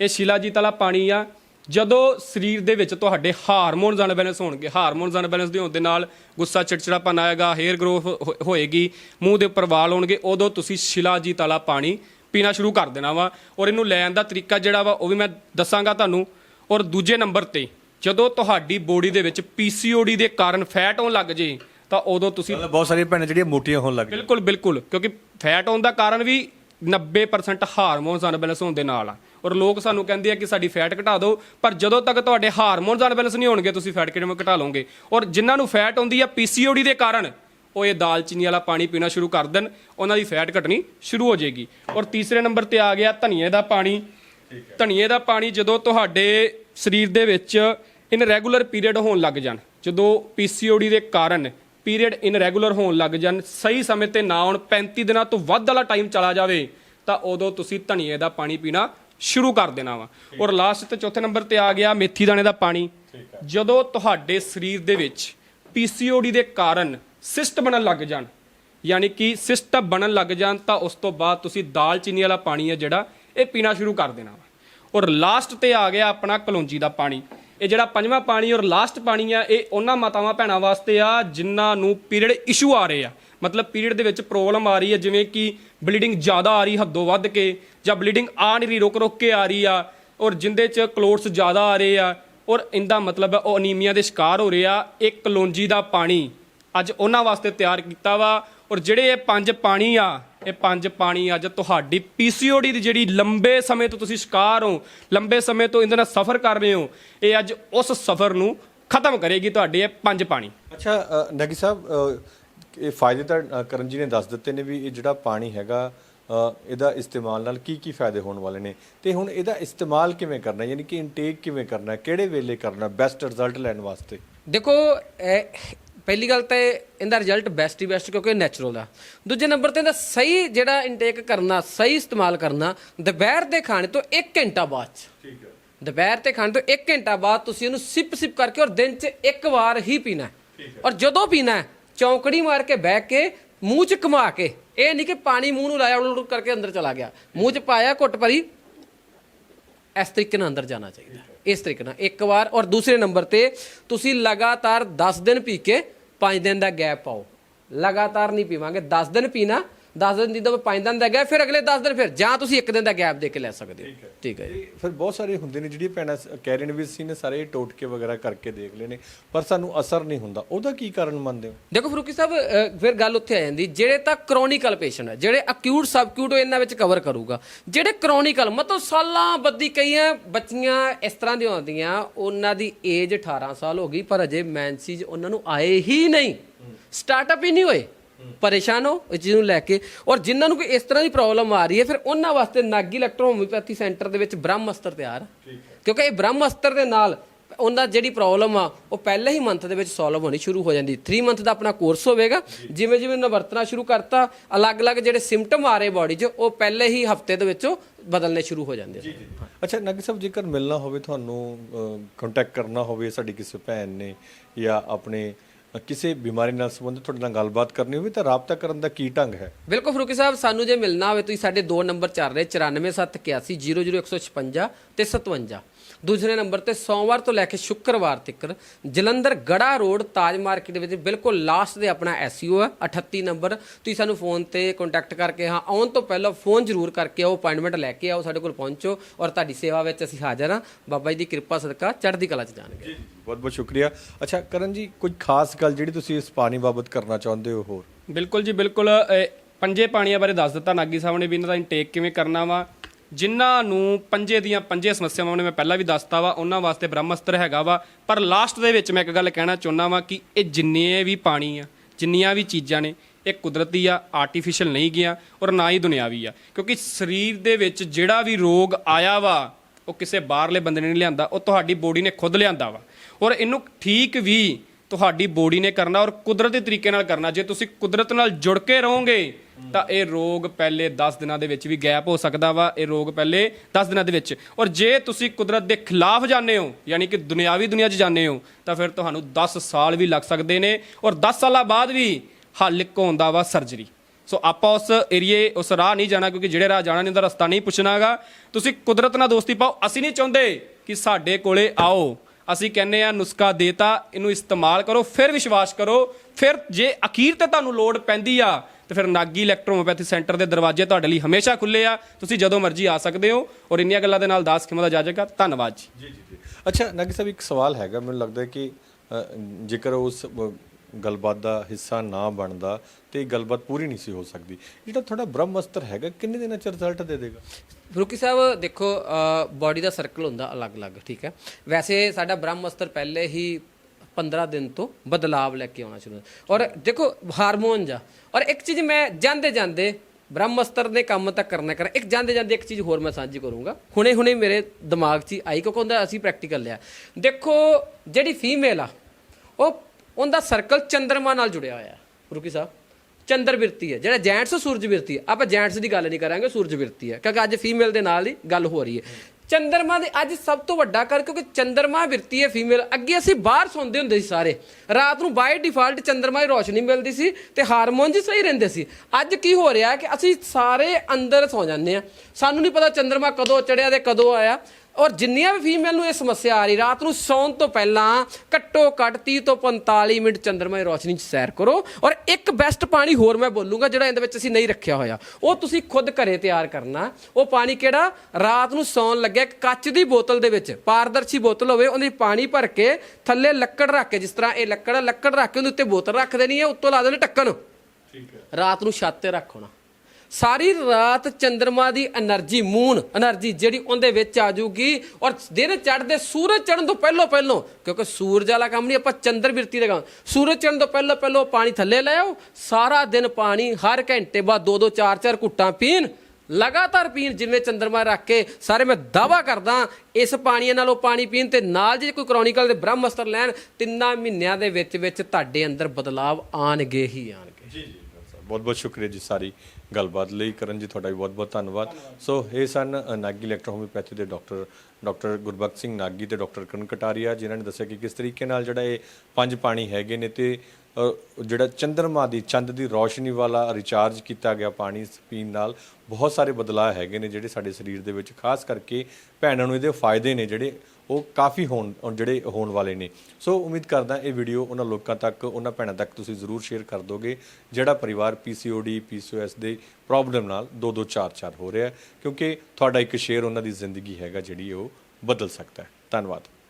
ਇਹ ਸ਼ਿਲਾਜੀਤ ਵਾਲਾ ਪਾਣੀ ਆ ਜਦੋਂ ਸਰੀਰ ਦੇ ਵਿੱਚ ਤੁਹਾਡੇ ਹਾਰਮੋਨਸ ਅਨਬੈਲੈਂਸ ਹੋਣਗੇ ਹਾਰਮੋਨਸ ਅਨਬੈਲੈਂਸ ਦੇ ਹੋਣ ਦੇ ਨਾਲ ਗੁੱਸਾ ਚਿੜਚਿੜਾਪਨ ਆਏਗਾ ਹੇਅਰ ਗਰੋਥ ਹੋਏਗੀ ਮੂੰਹ ਦੇ ਉੱਪਰ ਵਾਲ ਹੋਣਗੇ ਉਦੋਂ ਤੁਸੀਂ ਸ਼ਿਲਾਜੀਤ ਵਾਲਾ ਪਾਣੀ ਪੀਣਾ ਸ਼ੁਰੂ ਕਰ ਦੇਣਾ ਵਾ ਔਰ ਇਹਨੂੰ ਲੈਣ ਦਾ ਤਰੀਕਾ ਜਿਹੜਾ ਵਾ ਉਹ ਵੀ ਮੈਂ ਦੱਸਾਂਗਾ ਤੁਹਾਨੂੰ ਔਰ ਦੂਜੇ ਨੰਬਰ ਤੇ ਜਦੋਂ ਤੁਹਾਡੀ ਬੋਡੀ ਦੇ ਵਿੱਚ ਪੀਸੀਓਡੀ ਦੇ ਕਾਰਨ ਫੈਟ ਆਉਣ ਲੱਗ ਜੇ ਤਾਂ ਉਦੋਂ ਤੁਸੀਂ ਬਹੁਤ ਸਾਰੀਆਂ ਭੈਣਾਂ ਜਿਹੜੀਆਂ ਮੋਟੀਆਂ ਹੋਣ ਲੱਗ ਬਿਲਕੁਲ ਬਿਲਕੁਲ ਕਿਉਂਕਿ ਫੈਟ ਆਉਣ ਦਾ ਕਾਰਨ ਵੀ 90% ਹਾਰਮੋਨਸ ਅਨਬੈਲੈਂਸ ਹੋਣ ਦੇ ਨਾਲ ਆ। ਔਰ ਲੋਕ ਸਾਨੂੰ ਕਹਿੰਦੇ ਆ ਕਿ ਸਾਡੀ ਫੈਟ ਘਟਾ ਦਿਓ ਪਰ ਜਦੋਂ ਤੱਕ ਤੁਹਾਡੇ ਹਾਰਮੋਨਸ ਅਨਬੈਲੈਂਸ ਨਹੀਂ ਹੋਣਗੇ ਤੁਸੀਂ ਫੈਟ ਕਿਵੇਂ ਘਟਾ ਲਓਗੇ? ਔਰ ਜਿਨ੍ਹਾਂ ਨੂੰ ਫੈਟ ਆਉਂਦੀ ਆ ਪੀਸੀਓਡੀ ਦੇ ਕਾਰਨ ਉਹ ਇਹ ਦਾਲਚੀਨੀ ਵਾਲਾ ਪਾਣੀ ਪੀਣਾ ਸ਼ੁਰੂ ਕਰ ਦੇਣ ਉਹਨਾਂ ਦੀ ਫੈਟ ਘਟਣੀ ਸ਼ੁਰੂ ਹੋ ਜਾਏਗੀ। ਔਰ ਤੀਸਰੇ ਨੰਬਰ ਤੇ ਆ ਗਿਆ ਧਨੀਏ ਦਾ ਪਾਣੀ। ਧਨੀਏ ਦਾ ਪਾਣੀ ਜਦੋਂ ਤੁਹਾਡੇ ਸਰੀਰ ਦੇ ਵਿੱਚ ਇਨਰੈਗੂਲਰ ਪੀਰੀਅਡ ਹੋਣ ਲੱਗ ਜਾਣ ਜਦੋਂ ਪੀਸੀਓਡੀ ਦੇ ਕਾਰਨ ਪੀਰੀਅਡ ਇਨਰੈਗੂਲਰ ਹੋਣ ਲੱਗ ਜਾਣ ਸਹੀ ਸਮੇਂ ਤੇ ਨਾ ਆਉਣ 35 ਦਿਨਾਂ ਤੋਂ ਵੱਧ ਵਾਲਾ ਟਾਈਮ ਚਲਾ ਜਾਵੇ ਤਾਂ ਉਦੋਂ ਤੁਸੀਂ ਧਨੀਏ ਦਾ ਪਾਣੀ ਪੀਣਾ ਸ਼ੁਰੂ ਕਰ ਦੇਣਾ ਵਾ। ਔਰ ਲਾਸਟ ਤੇ ਚੌਥੇ ਨੰਬਰ ਤੇ ਆ ਗਿਆ ਮੇਥੀ ਦਾਣੇ ਦਾ ਪਾਣੀ। ਜਦੋਂ ਤੁਹਾਡੇ ਸਰੀਰ ਦੇ ਵਿੱਚ ਪੀਸੀਓਡੀ ਦੇ ਕਾਰਨ ਸਿਸਟ ਬਣਨ ਲੱਗ ਜਾਣ। ਯਾਨੀ ਕਿ ਸਿਸਟ ਬਣਨ ਲੱਗ ਜਾਣ ਤਾਂ ਉਸ ਤੋਂ ਬਾਅਦ ਤੁਸੀਂ ਦਾਲਚੀਨੀ ਵਾਲਾ ਪਾਣੀ ਹੈ ਜਿਹੜਾ, ਇਹ ਪੀਣਾ ਸ਼ੁਰੂ ਕਰ ਦੇਣਾ ਵਾ। ਔਰ ਲਾਸਟ ਤੇ ਆ ਗਿਆ ਆਪਣਾ ਕਲੌਂਜੀ ਦਾ ਪਾਣੀ। ਇਹ ਜਿਹੜਾ ਪੰਜਵਾਂ ਪਾਣੀ ਔਰ ਲਾਸਟ ਪਾਣੀ ਆ, ਇਹ ਉਹਨਾਂ ਮਾਤਾਵਾਂ ਭੈਣਾਂ ਵਾਸਤੇ ਆ ਜਿਨ੍ਹਾਂ ਨੂੰ ਪੀਰੀਅਡ ਇਸ਼ੂ ਆ ਰਹੇ ਆ। ਮਤਲਬ ਪੀਰੀਅਡ ਦੇ ਵਿੱਚ ਪ੍ਰੋਬਲਮ ਆ ਰਹੀ ਹੈ ਜਿਵੇਂ ਕਿ ਬਲੀਡਿੰਗ ਜ਼ਿਆਦਾ ਆ ਰਹੀ ਹੱਦੋਂ ਵੱਧ ਕੇ, ਜਾਂ ਬਲੀਡਿੰਗ ਆ ਨਹੀਂ ਰਹੀ ਰੁਕ ਰੁਕ ਕੇ ਆ ਰਹੀ ਆ, ਔਰ ਜਿੰਦੇ ਚ ਕਲੋਟਸ ਜ਼ਿਆਦਾ ਆ ਰਹੇ ਆ, ਔਰ ਇਹਦਾ ਮਤਲਬ ਹੈ ਉਹ ਅਨੀਮੀਆ ਦੇ ਸ਼ਿਕਾਰ ਹੋ ਰਹੇ ਆ। ਇਹ ਕਲੋਂਜੀ ਦਾ ਪਾਣੀ ਅੱਜ ਉਹਨਾਂ ਵਾਸਤੇ ਤਿਆਰ ਕੀਤਾ ਵਾ। ਔਰ ਜਿਹੜੇ ਇਹ ਪੰਜ ਪਾਣੀ ਆ ਇਹ ਪੰਜ ਪਾਣੀ ਅੱਜ ਤੁਹਾਡੀ ਪੀਸੀਓਡੀ ਦੀ ਜਿਹੜੀ ਲੰਬੇ ਸਮੇਂ ਤੋਂ ਤੁਸੀਂ ਸ਼ਿਕਾਰ ਹੋ ਲੰਬੇ ਸਮੇਂ ਤੋਂ ਇਹਦੇ ਨਾਲ ਸਫ਼ਰ ਕਰ ਰਹੇ ਹੋ ਇਹ ਅੱਜ ਉਸ ਸਫ਼ਰ ਨੂੰ ਖਤਮ ਕਰੇਗੀ ਤੁਹਾਡੇ ਇਹ ਪੰਜ ਪਾਣੀ। ਅੱਛਾ ਨਗੀ ਸਾਹਿਬ ਇਹ ਫਾਇਦੇ ਤਾਂ ਕਰਨ ਜੀ ਨੇ ਦੱਸ ਦਿੱਤੇ ਨੇ ਵੀ ਇਹ ਜਿਹੜਾ ਪਾਣੀ ਹੈਗਾ ਇਹਦਾ ਇਸਤੇਮਾਲ ਨਾਲ ਕੀ ਕੀ ਫਾਇਦੇ ਹੋਣ ਵਾਲੇ ਨੇ। ਤੇ ਹੁਣ ਇਹਦਾ ਇਸਤੇਮਾਲ ਕਿਵੇਂ ਕਰਨਾ ਯਾਨੀ ਕਿ ਇਨਟੇਕ ਕਿਵੇਂ ਕਰਨਾ ਕਿਹੜੇ ਵੇਲੇ ਕਰਨਾ ਬੈਸਟ ਰਿਜ਼ਲਟ ਲੈਣ ਵਾਸਤੇ? ਦੇਖੋ ਇਹ ਪਹਿਲੀ ਗੱਲ ਤਾਂ ਇਹ ਇਹਦਾ ਰਿਜ਼ਲਟ ਬੈਸਟ ਹੀ ਬੈਸਟ ਕਿਉਂਕਿ ਨੈਚੁਰਲ ਆ। ਦੂਜੇ ਨੰਬਰ ਤੇ ਇਹਦਾ ਸਹੀ ਜਿਹੜਾ ਇਨਟੇਕ ਕਰਨਾ ਸਹੀ ਇਸਤੇਮਾਲ ਕਰਨਾ ਦੁਪਹਿਰ ਦੇ ਖਾਣੇ ਤੋਂ 1 ਘੰਟਾ ਬਾਅਦ ਠੀਕ ਹੈ। ਦੁਪਹਿਰ ਤੇ ਖਾਣ ਤੋਂ 1 ਘੰਟਾ ਬਾਅਦ ਤੁਸੀਂ ਉਹਨੂੰ ਸਿਪ ਸਿਪ ਕਰਕੇ ਔਰ ਦਿਨ 'ਚ ਇੱਕ ਵਾਰ ਹੀ ਪੀਣਾ। ਔਰ ਜਦੋਂ ਪੀਣਾ ਚੌਂਕੜੀ ਮਾਰ ਕੇ ਬਹਿ ਕੇ ਮੂੰਹ 'ਚ ਘੁਮਾ ਕੇ ਇਹ ਨਹੀਂ ਕਿ ਪਾਣੀ ਮੂੰਹ ਨੂੰ ਲਾਇਆ ਉਲਟ ਕਰਕੇ ਅੰਦਰ ਚਲਾ ਗਿਆ। ਮੂੰਹ 'ਚ ਪਾਇਆ ਘੁੱਟ ਭਰੀ ਇਸ ਤਰੀਕੇ ਨਾਲ ਅੰਦਰ ਜਾਣਾ ਚਾਹੀਦਾ। ਇਸ ਤਰੀਕੇ ਨਾਲ ਇੱਕ ਵਾਰ ਔਰ ਦੂਸਰੇ ਨੰਬਰ ਤੇ ਤੁਸੀਂ ਲਗਾਤਾਰ 10 ਦਿਨ ਪੀ ਕੇ 5 ਦਿਨ ਦਾ ਗੈਪ ਪਾਓ। ਲਗਾਤਾਰ ਨਹੀਂ ਪੀਵਾਂਗੇ 10 ਦਿਨ ਪੀਣਾ 10 ਦਿਨ ਜਿੱਦਾਂ 5 ਦਿਨ ਦਾ ਗੈਪ ਫਿਰ ਅਗਲੇ 10 ਦਿਨ ਫਿਰ ਜਾਂ ਤੁਸੀਂ ਇੱਕ ਦਿਨ ਦਾ ਗੈਪ ਦੇ ਕੇ ਲੈ ਸਕਦੇ ਹੋ। ਠੀਕ ਹੈ। ਜੀ। ਤੇ ਫਿਰ ਬਹੁਤ ਸਾਰੇ ਹੁੰਦੇ ਨੇ ਜਿਹੜੀ ਭੈਣਾਂ ਕਹਿ ਰਹੇ ਨੇ ਵੀ ਅਸੀਂ ਨੇ ਸਾਰੇ ਟੋਟਕੇ ਵਗੈਰਾ ਕਰਕੇ ਦੇਖ ਲਏ ਨੇ ਪਰ ਸਾਨੂੰ ਅਸਰ ਨਹੀਂ ਹੁੰਦਾ। ਉਹਦਾ ਕੀ ਕਾਰਨ ਮੰਨਦੇ ਹੋ? ਦੇਖੋ ਫਰੂਕੀ ਸਾਹਿਬ ਫਿਰ ਗੱਲ ਉੱਥੇ ਆ ਜਾਂਦੀ ਜਿਹੜੇ ਤਾਂ ਕ੍ਰੋਨਿਕਲ ਪੇਸ਼ੈਂਟ ਹੈ ਜਿਹੜੇ ਅਕਿਊਟ ਸਬਕਿਊਟ ਇਹਨਾਂ ਵਿੱਚ ਕਵਰ ਕਰੂਗਾ। ਜਿਹੜੇ ਕ੍ਰੋਨਿਕਲ ਮਤਲਬ ਸਾਲਾਂ ਬੱਦੀ ਕਈਆਂ ਬੱਚੀਆਂ ਇਸ ਤਰ੍ਹਾਂ ਦੀਆਂ ਹੁੰਦੀਆਂ ਉਹਨਾਂ ਦੀ ਏਜ 18 ਸਾਲ ਹੋ ਗਈ ਪਰ ਅਜੇ ਮੈਂਸੀਜ ਉਹਨਾਂ ਨੂੰ ਆਏ ਹੀ ਨਹੀਂ। ਸਟਾਰਟਅਪ ਹੀ ਨਹੀਂ ਹੋਏ। ਪਰੇਸ਼ਾਨ ਹੋ ਇਸ ਚੀਜ਼ ਨੂੰ ਲੈ ਕੇ। ਔਰ ਜਿਨ੍ਹਾਂ ਨੂੰ ਕੋਈ ਇਸ ਤਰ੍ਹਾਂ ਦੀ ਪ੍ਰੋਬਲਮ ਆ ਰਹੀ ਹੈ ਫਿਰ ਉਹਨਾਂ ਵਾਸਤੇ ਨਾਗੀ ਇਲੈਕਟ੍ਰੋ ਹੋਮਿਓਪੈਥੀ ਸੈਂਟਰ ਦੇ ਵਿੱਚ ਬ੍ਰਹਮ ਅਸਤਰ ਤਿਆਰ। ਕਿਉਂਕਿ ਇਹ ਬ੍ਰਹਮ ਅਸਤਰ ਦੇ ਨਾਲ ਉਹਨਾਂ ਜਿਹੜੀ ਪ੍ਰੋਬਲਮ ਆ ਉਹ ਪਹਿਲੇ ਹੀ ਮੰਥ ਦੇ ਵਿੱਚ ਸੋਲਵ ਹੋਣੀ ਸ਼ੁਰੂ ਹੋ ਜਾਂਦੀ। 3 ਮੰਥ ਦਾ ਆਪਣਾ ਕੋਰਸ ਹੋਵੇਗਾ। ਜਿਵੇਂ ਜਿਵੇਂ ਉਹਨਾਂ ਵਰਤਣਾ ਸ਼ੁਰੂ ਕਰਤਾ ਅਲੱਗ-ਅਲੱਗ ਜਿਹੜੇ ਸਿੰਪਟਮ ਆ ਰਹੇ ਬਾਡੀ 'ਚ ਉਹ ਪਹਿਲੇ ਹੀ ਹਫ਼ਤੇ ਦੇ ਵਿੱਚੋਂ ਬਦਲਨੇ ਸ਼ੁਰੂ ਹੋ ਜਾਂਦੇ ਆ। ਅੱਛਾ ਨਗੀ ਸਾਹਿਬ ਜੇਕਰ ਮਿਲਣਾ ਹੋਵੇ ਤੁਹਾਨੂੰ ਕੰਟੈਕਟ ਕਰਨਾ ਹੋਵੇ ਸਾਡੀ ਕਿਸੇ ਭੈਣ ਨੇ ਜਾਂ ਆਪਣੇ ਕਿਸੇ ਬਿਮਾਰੀ ਨਾਲ ਸੰਬੰਧਿਤ ਤੁਹਾਡੇ ਨਾਲ ਗੱਲਬਾਤ ਕਰਨੀ ਹੋਵੇ ਤਾਂ ਰਾਬਤਾ ਕਰਨ ਦਾ ਕੀ ਢੰਗ ਹੈ? ਬਿਲਕੁਲ ਫਰੂਕੀ ਸਾਹਿਬ, ਸਾਨੂੰ ਜੇ ਮਿਲਣਾ ਹੋਵੇ, ਤੁਸੀਂ ਸਾਡੇ ਦੋ ਨੰਬਰ ਚੱਲ ਰਹੇ 9471800156 ਤੇ 57 ਦੂਸਰੇ ਨੰਬਰ ਤੇ ਸੋਮਵਾਰ ਤੋਂ ਲੈ ਕੇ ਸ਼ੁੱਕਰਵਾਰ ਤੱਕ ਜਲੰਧਰ ਗੜਾ ਰੋਡ ਤਾਜ ਮਾਰਕੀਟ ਵਿੱਚ ਬਿਲਕੁਲ ਲਾਸਟ ਦੇ ਆਪਣਾ ਐਸਯੂ ਹੈ 38 ਨੰਬਰ। ਤੁਸੀਂ ਸਾਨੂੰ ਫੋਨ ਤੇ ਕੰਟੈਕਟ ਕਰਕੇ ਹਾਂ ਆਉਣ ਤੋਂ ਪਹਿਲਾਂ ਫੋਨ ਜ਼ਰੂਰ ਕਰਕੇ ਆਓ ਅਪਾਇੰਟਮੈਂਟ ਲੈ ਕੇ ਆਓ ਸਾਡੇ ਕੋਲ ਪਹੁੰਚੋ ਔਰ ਤੁਹਾਡੀ ਸੇਵਾ ਵਿੱਚ ਅਸੀਂ ਹਾਜ਼ਰ ਹਾਂ। ਬਾਬਾ ਜੀ ਦੀ ਕਿਰਪਾ ਸਦਕਾ ਚੜ੍ਹਦੀ ਕਲਾ ਚ ਜਾਣਗੇ। ਬਹੁਤ ਬਹੁਤ ਸ਼ੁਕਰੀਆ। ਅੱਛਾ ਕਰਨ ਜੀ ਕੁਝ ਖਾਸ ਗੱਲ ਜਿਹੜੀ ਤੁਸੀਂ ਇਸ ਪਾਣੀ ਬਾਬਤ ਕਰਨਾ ਚਾਹੁੰਦੇ ਹੋ ਹੋਰ? ਬਿਲਕੁਲ ਜੀ ਬਿਲਕੁਲ ਪੰਜੇ ਪਾਣੀਆਂ ਬਾਰੇ ਦੱਸ ਦਿੱਤਾ। ਨਾਗੀ ਸਾਹਿਬ ਨੇ ਵੀ ਇਹਨਾਂ ਦਾ ਇਨਟੇਕ ਕਿਵੇਂ ਕਰਨਾ ਵਾ ਜਿਨ੍ਹਾਂ ਨੂੰ ਪੰਜੇ ਦੀਆਂ ਪੰਜੇ ਸਮੱਸਿਆਵਾਂ ਨੇ ਮੈਂ ਪਹਿਲਾਂ ਵੀ ਦੱਸਤਾ ਵਾ, ਉਹਨਾਂ ਵਾਸਤੇ ਬ੍ਰਹਮਸਤਰ ਹੈਗਾ ਵਾ। ਪਰ ਲਾਸਟ ਦੇ ਵਿੱਚ ਮੈਂ ਇੱਕ ਗੱਲ ਕਹਿਣਾ ਚਾਹੁੰਦਾ ਵਾਂ ਕਿ ਇਹ ਜਿੰਨੇ ਵੀ ਪਾਣੀ ਆ, ਜਿੰਨੀਆਂ ਵੀ ਚੀਜ਼ਾਂ ਨੇ, ਇਹ ਕੁਦਰਤੀ ਆ ਆਰਟੀਫੀਸ਼ੀਅਲ ਨਹੀਂ ਗਿਆ ਔਰ ਨਾ ਹੀ ਦੁਨਿਆਵੀ ਆ। ਕਿਉਂਕਿ ਸਰੀਰ ਦੇ ਵਿੱਚ ਜਿਹੜਾ ਵੀ ਰੋਗ ਆਇਆ ਵਾ, ਉਹ ਕਿਸੇ ਬਾਹਰਲੇ ਬੰਦੇ ਨੇ ਨਹੀਂ ਲਿਆਂਦਾ, ਉਹ ਤੁਹਾਡੀ ਬੋਡੀ ਨੇ ਖੁਦ ਲਿਆਂਦਾ ਵਾ। ਔਰ ਇਹਨੂੰ ਠੀਕ ਵੀ ਤੁਹਾਡੀ ਬੋਡੀ ਨੇ ਕਰਨਾ ਔਰ ਕੁਦਰਤੀ ਤਰੀਕੇ ਨਾਲ ਕਰਨਾ। ਜੇ ਤੁਸੀਂ ਕੁਦਰਤ ਨਾਲ ਜੁੜ ਕੇ ਰਹੋਗੇ, ਤਾਂ ਇਹ ਰੋਗ ਪਹਿਲੇ 10 ਦਿਨਾਂ ਦੇ ਵਿੱਚ ਵੀ ਗਾਇਬ ਹੋ ਸਕਦਾ ਵਾ। ਇਹ ਰੋਗ ਪਹਿਲੇ 10 ਦਿਨਾਂ ਦੇ ਵਿੱਚ। ਔਰ ਜੇ ਤੁਸੀਂ ਕੁਦਰਤ ਦੇ ਖਿਲਾਫ ਜਾਂਦੇ ਹੋ, ਯਾਨੀ ਕਿ ਦੁਨਿਆਵੀ ਦੁਨੀਆ 'ਚ ਜਾਂਦੇ ਹੋ, ਤਾਂ ਫਿਰ ਤੁਹਾਨੂੰ 10 ਸਾਲ ਵੀ ਲੱਗ ਸਕਦੇ ਨੇ ਔਰ 10 ਸਾਲਾਂ ਬਾਅਦ ਵੀ ਹੱਲ ਇੱਕ ਹੁੰਦਾ ਵਾ ਸਰਜਰੀ। ਸੋ ਆਪਾਂ ਉਸ ਏਰੀਏ, ਉਸ ਰਾਹ ਨਹੀਂ ਜਾਣਾ ਕਿਉਂਕਿ ਜਿਹੜੇ ਰਾਹ ਜਾਣਾ ਨਹੀਂ ਉਹਦਾ ਰਸਤਾ ਨਹੀਂ ਪੁੱਛਣਾਗਾ। ਤੁਸੀਂ ਕੁਦਰਤ ਨਾਲ ਦੋਸਤੀ ਪਾਓ। ਅਸੀਂ ਨਹੀਂ ਚਾਹੁੰਦੇ ਕਿ ਸਾਡੇ ਕੋਲੇ ਆਓ। ਅਸੀਂ ਕਹਿੰਦੇ ਆ ਨੁਸਖਾ ਦੇਤਾ, ਇਹਨੂੰ ਇਸਤੇਮਾਲ ਕਰੋ, ਫਿਰ ਵਿਸ਼ਵਾਸ ਕਰੋ, ਫਿਰ ਜੇ ਅਖੀਰ ਤੇ ਤੁਹਾਨੂੰ ਲੋੜ ਪੈਂਦੀ ਆ, ਤੇ ਫਿਰ ਨਾਗੀ ਇਲੈਕਟ੍ਰੋਮੋਪੈਥੀ ਸੈਂਟਰ ਦੇ ਦਰਵਾਜ਼ੇ ਤੁਹਾਡੇ ਲਈ ਹਮੇਸ਼ਾ ਖੁੱਲੇ ਆ। ਤੁਸੀਂ ਜਦੋਂ ਮਰਜ਼ੀ ਆ ਸਕਦੇ ਹੋ ਔਰ ਇੰਨੀਆਂ ਗੱਲਾਂ ਦੇ ਨਾਲ ਦਾਸ ਖਿਮਾ ਦਾ ਜਾਜੇਗਾ। ਧੰਨਵਾਦ ਜੀ। ਜੀ ਜੀ ਅੱਛਾ, ਨਾਗੀ ਸਾਹਿਬ, ਇੱਕ ਸਵਾਲ ਹੈਗਾ। ਮੈਨੂੰ ਲੱਗਦਾ ਕਿ ਜੇਕਰ ਉਸ ਗੱਲਬਾਤ ਦਾ ਹਿੱਸਾ ਨਾ ਬਣਦਾ ਤੇ ਇਹ ਗੱਲਬਾਤ ਪੂਰੀ ਨਹੀਂ ਸੀ ਹੋ ਸਕਦੀ। ਜਿਹੜਾ ਤੁਹਾਡਾ ਬ੍ਰਹਮਅਸਤਰ ਹੈਗਾ, ਕਿੰਨੇ ਦਿਨਾਂ ਚ ਰਿਜ਼ਲਟ ਦੇ ਦੇਗਾ? ਫਰੂਕੀ ਸਾਹਿਬ, ਦੇਖੋ ਬਾਡੀ ਦਾ ਸਰਕਲ ਹੁੰਦਾ ਅਲੱਗ-ਅਲੱਗ, ਠੀਕ ਹੈ? ਵੈਸੇ ਸਾਡਾ ਬ੍ਰਹਮਸਤਰ ਪਹਿਲੇ ਹੀ 15 ਦਿਨ ਤੋਂ ਬਦਲਾਵ ਲੈ ਕੇ ਆਉਣਾ ਸ਼ੁਰੂ ਔਰ ਦੇਖੋ ਹਾਰਮੋਨ ਜਾ ਔਰ ਇੱਕ ਚੀਜ਼ ਮੈਂ ਜਾਂਦੇ ਜਾਂਦੇ ਬ੍ਰਹਮਸਤਰ ਦੇ ਕੰਮ ਤਾਂ ਕਰਨਾ ਕਰ ਇੱਕ ਜਾਂਦੇ ਜਾਂਦੇ ਇੱਕ ਚੀਜ਼ ਹੋਰ ਮੈਂ ਸਾਂਝੀ ਕਰੂੰਗਾ। ਹੁਣੇ ਹੁਣੇ ਮੇਰੇ ਦਿਮਾਗ 'ਚ ਹੀ ਆਈ ਕਿਉਂਕਿ ਹੁੰਦਾ ਅਸੀਂ ਪ੍ਰੈਕਟੀਕਲ ਲਿਆ। ਦੇਖੋ, ਜਿਹੜੀ ਫੀਮੇਲ ਆ, ਉਹ ਉਹਦਾ ਸਰਕਲ ਚੰਦਰਮਾ ਨਾਲ ਜੁੜਿਆ ਹੋਇਆ ਹੈ, ਰੁਕੀ ਸਾਹਿਬ। ਚੰਦਰ ਬਿਰਤੀ ਹੈ, ਜਿਹੜਾ ਜੈਂਟਸ ਸੂਰਜ ਬਿਰਤੀ ਹੈ। ਆਪਾਂ ਜੈਂਟਸ ਦੀ ਗੱਲ ਨਹੀਂ ਕਰਾਂਗੇ ਸੂਰਜ ਬਿਰਤੀ ਹੈ, ਕਿਉਂਕਿ ਅੱਜ ਫੀਮੇਲ ਦੇ ਨਾਲ ਹੀ ਗੱਲ ਹੋ ਰਹੀ ਹੈ। ਚੰਦਰਮਾ ਦੇ ਅੱਜ ਸਭ ਤੋਂ ਵੱਡਾ ਕਰ ਕਿਉਂਕਿ ਚੰਦਰਮਾ ਬਿਰਤੀ ਹੈ ਫੀਮੇਲ ਅੱਗੇ ਅਸੀਂ ਬਾਹਰ ਸੌਂਦੇ ਹੁੰਦੇ ਸੀ ਸਾਰੇ। ਰਾਤ ਨੂੰ ਬਾਈ ਡਿਫਾਲਟ ਚੰਦਰਮਾ ਦੀ ਰੋਸ਼ਨੀ ਮਿਲਦੀ ਸੀ ਤੇ ਹਾਰਮੋਨ ਜੀ ਸਹੀ ਰਹਿੰਦੇ ਸੀ। ਅੱਜ ਕੀ ਹੋ ਰਿਹਾ ਕਿ ਅਸੀਂ ਸਾਰੇ ਅੰਦਰ ਸੌ ਜਾਂਦੇ ਆ ਸਾਨੂੰ ਨਹੀਂ ਪਤਾ ਚੰਦਰਮਾ ਕਦੋਂ ਚੜਿਆ ਤੇ ਕਦੋਂ ਆਇਆ। ਔਰ ਜਿੰਨੀਆਂ ਵੀ ਫੀਮੇਲ ਨੂੰ ਇਹ ਸਮੱਸਿਆ ਆ ਰਹੀ ਰਾਤ ਨੂੰ ਸੌਣ ਤੋਂ ਪਹਿਲਾਂ ਘੱਟੋ ਘੱਟ 30 ਤੋਂ 45 ਮਿੰਟ ਚੰਦਰਮਾ ਦੀ ਰੋਸ਼ਨੀ 'ਚ ਸੈਰ ਕਰੋ ਔਰ ਇੱਕ ਬੈਸਟ ਪਾਣੀ ਹੋਰ ਮੈਂ ਬੋਲੂੰਗਾ ਜਿਹੜਾ ਇਹਦੇ ਵਿੱਚ ਅਸੀਂ ਨਹੀਂ ਰੱਖਿਆ ਹੋਇਆ। ਉਹ ਤੁਸੀਂ ਖੁਦ ਘਰੇ ਤਿਆਰ ਕਰਨਾ। ਉਹ ਪਾਣੀ ਕਿਹੜਾ? ਰਾਤ ਨੂੰ ਸੌਣ ਲੱਗਿਆ ਇੱਕ ਕੱਚ ਦੀ ਬੋਤਲ ਦੇ ਵਿੱਚ। ਪਾਰਦਰਸ਼ੀ ਬੋਤਲ ਹੋਵੇ ਉਹਦੇ ਪਾਣੀ ਭਰ ਕੇ ਥੱਲੇ ਲੱਕੜ ਰੱਖ ਕੇ ਜਿਸ ਤਰ੍ਹਾਂ ਇਹ ਲੱਕੜ ਲੱਕੜ ਰੱਖ ਕੇ ਉਹਦੇ ਉੱਤੇ ਬੋਤਲ ਰੱਖ ਦੇਣੀ ਹੈ ਉੱਤੋਂ ਲਾ ਦੇਣੇ ਢੱਕਣ ਠੀਕ ਹੈ। ਰਾਤ ਨੂੰ ਛੱਤ ਤੇ ਰੱਖਣਾ ਸਾਰੀ ਰਾਤ ਚੰਦਰਮਾ ਦੀ એનર્ਜੀ ਮੂਨ એનર્ਜੀ ਜਿਹੜੀ ਉਹਦੇ ਵਿੱਚ ਆ ਜੂਗੀ ਔਰ ਦਿਨ ਚੜ੍ਹਦੇ ਸੂਰਜ ਚੜ੍ਹਨ ਤੋਂ ਪਹਿਲੋਂ ਪਹਿਲੋਂ, ਕਿਉਂਕਿ ਸੂਰਜ ਵਾਲਾ ਕੰਮ ਨਹੀਂ, ਆਪਾਂ ਚੰਦਰ ਵਿਰਤੀ ਦਾ ਕੰਮ, ਸੂਰਜ ਚੜ੍ਹਨ ਤੋਂ ਪਹਿਲਾਂ ਪਹਿਲਾਂ ਪਾਣੀ ਥੱਲੇ ਲੈ ਆਓ, ਸਾਰਾ ਦਿਨ ਪਾਣੀ ਹਰ ਘੰਟੇ ਬਾਅਦ ਦੋ ਦੋ ਚਾਰ ਚਾਰ ਘੁੱਟਾਂ ਪੀਣ, ਲਗਾਤਾਰ ਪੀਣ, ਜਿਵੇਂ ਚੰਦਰਮਾ ਰੱਖ ਕੇ ਸਾਰੇ ਮੈਂ ਦਾਵਾ ਕਰਦਾ, ਇਸ ਪਾਣੀ ਨਾਲ ਉਹ ਪਾਣੀ ਪੀਣ ਤੇ ਨਾਲ ਜੇ ਕੋਈ ਕ੍ਰੋਨਿਕਲ ਦੇ ਬ੍ਰਹਮ ਅਸਤਰ ਲੈਣ, ਤਿੰਨਾਂ ਮਹੀਨਿਆਂ ਦੇ ਵਿੱਚ ਵਿੱਚ ਤੁਹਾਡੇ ਅੰਦਰ ਬਦਲਾਵ ਆਣਗੇ ਹੀ ਆਣਗੇ ਜੀ ਜੀ। ਬਹੁਤ ਬਹੁਤ ਸ਼ੁਕਰੀਆ ਜੀ ਸਾਰੀ ਗੱਲਬਾਤ ਲਈ। ਕਰਨ ਜੀ ਤੁਹਾਡਾ ਵੀ ਬਹੁਤ ਬਹੁਤ ਧੰਨਵਾਦ। ਸੋ ਇਹ ਸਨ ਅ, ਨਾਗੀ ਇਲੈਕਟ੍ਰੋ ਦੇ ਡਾਕਟਰ ਡਾਕਟਰ ਗੁਰਬਖਸ਼ ਸਿੰਘ ਨਾਗੀ ਤੇ ਡਾਕਟਰ ਕਰਨ ਕਟਾਰੀਆ ਜਿਨ੍ਹਾਂ ਨੇ ਦੱਸਿਆ ਕਿ ਕਿਸ ਤਰੀਕੇ ਨਾਲ ਜਿਹੜਾ ਇਹ ਪੰਜ ਪਾਣੀ ਹੈਗੇ ਨੇ ਤੇ ਅ, ਜਿਹੜਾ ਚੰਦਰਮਾ ਦੀ ਚੰਦ ਦੀ ਰੌਸ਼ਨੀ ਵਾਲਾ ਰਿਚਾਰਜ ਕੀਤਾ ਗਿਆ ਪਾਣੀ ਪੀਣ ਨਾਲ ਬਹੁਤ ਸਾਰੇ ਬਦਲਾਅ ਹੈਗੇ ਨੇ ਜਿਹੜੇ ਸਾਡੇ ਸਰੀਰ ਦੇ ਵਿੱਚ ਖਾਸ ਕਰਕੇ ਭੈਣਾਂ ਨੂੰ ਇਹਦੇ ਫਾਇਦੇ ਨੇ ਜਿਹੜੇ ਉਹ ਕਾਫੀ ਹੋਣ ਜਿਹੜੇ ਹੋਣ ਵਾਲੇ ਨੇ। ਸੋ ਉਮੀਦ ਕਰਦਾ ਇਹ ਵੀਡੀਓ ਉਹਨਾਂ ਲੋਕਾਂ ਤੱਕ, ਉਹਨਾਂ ਭੈਣਾਂ ਤੱਕ ਤੁਸੀਂ ਜ਼ਰੂਰ ਸ਼ੇਅਰ ਕਰ ਦੋਗੇ, ਜਿਹੜਾ ਪਰਿਵਾਰ ਪੀਸੀਓਡੀ ਪੀਸੀਓਐਸ ਦੇ ਪ੍ਰੋਬਲਮ ਨਾਲ 2 2 4 4 ਹੋ ਰਿਹਾ ਕਿਉਂਕਿ ਤੁਹਾਡਾ ਇੱਕ ਸ਼ੇਅਰ ਉਹਨਾਂ ਦੀ ਜ਼ਿੰਦਗੀ ਹੈਗਾ ਜਿਹੜੀ ਉਹ ਬਦਲ ਸਕਦਾ ਹੈ। ਧੰਨਵਾਦ।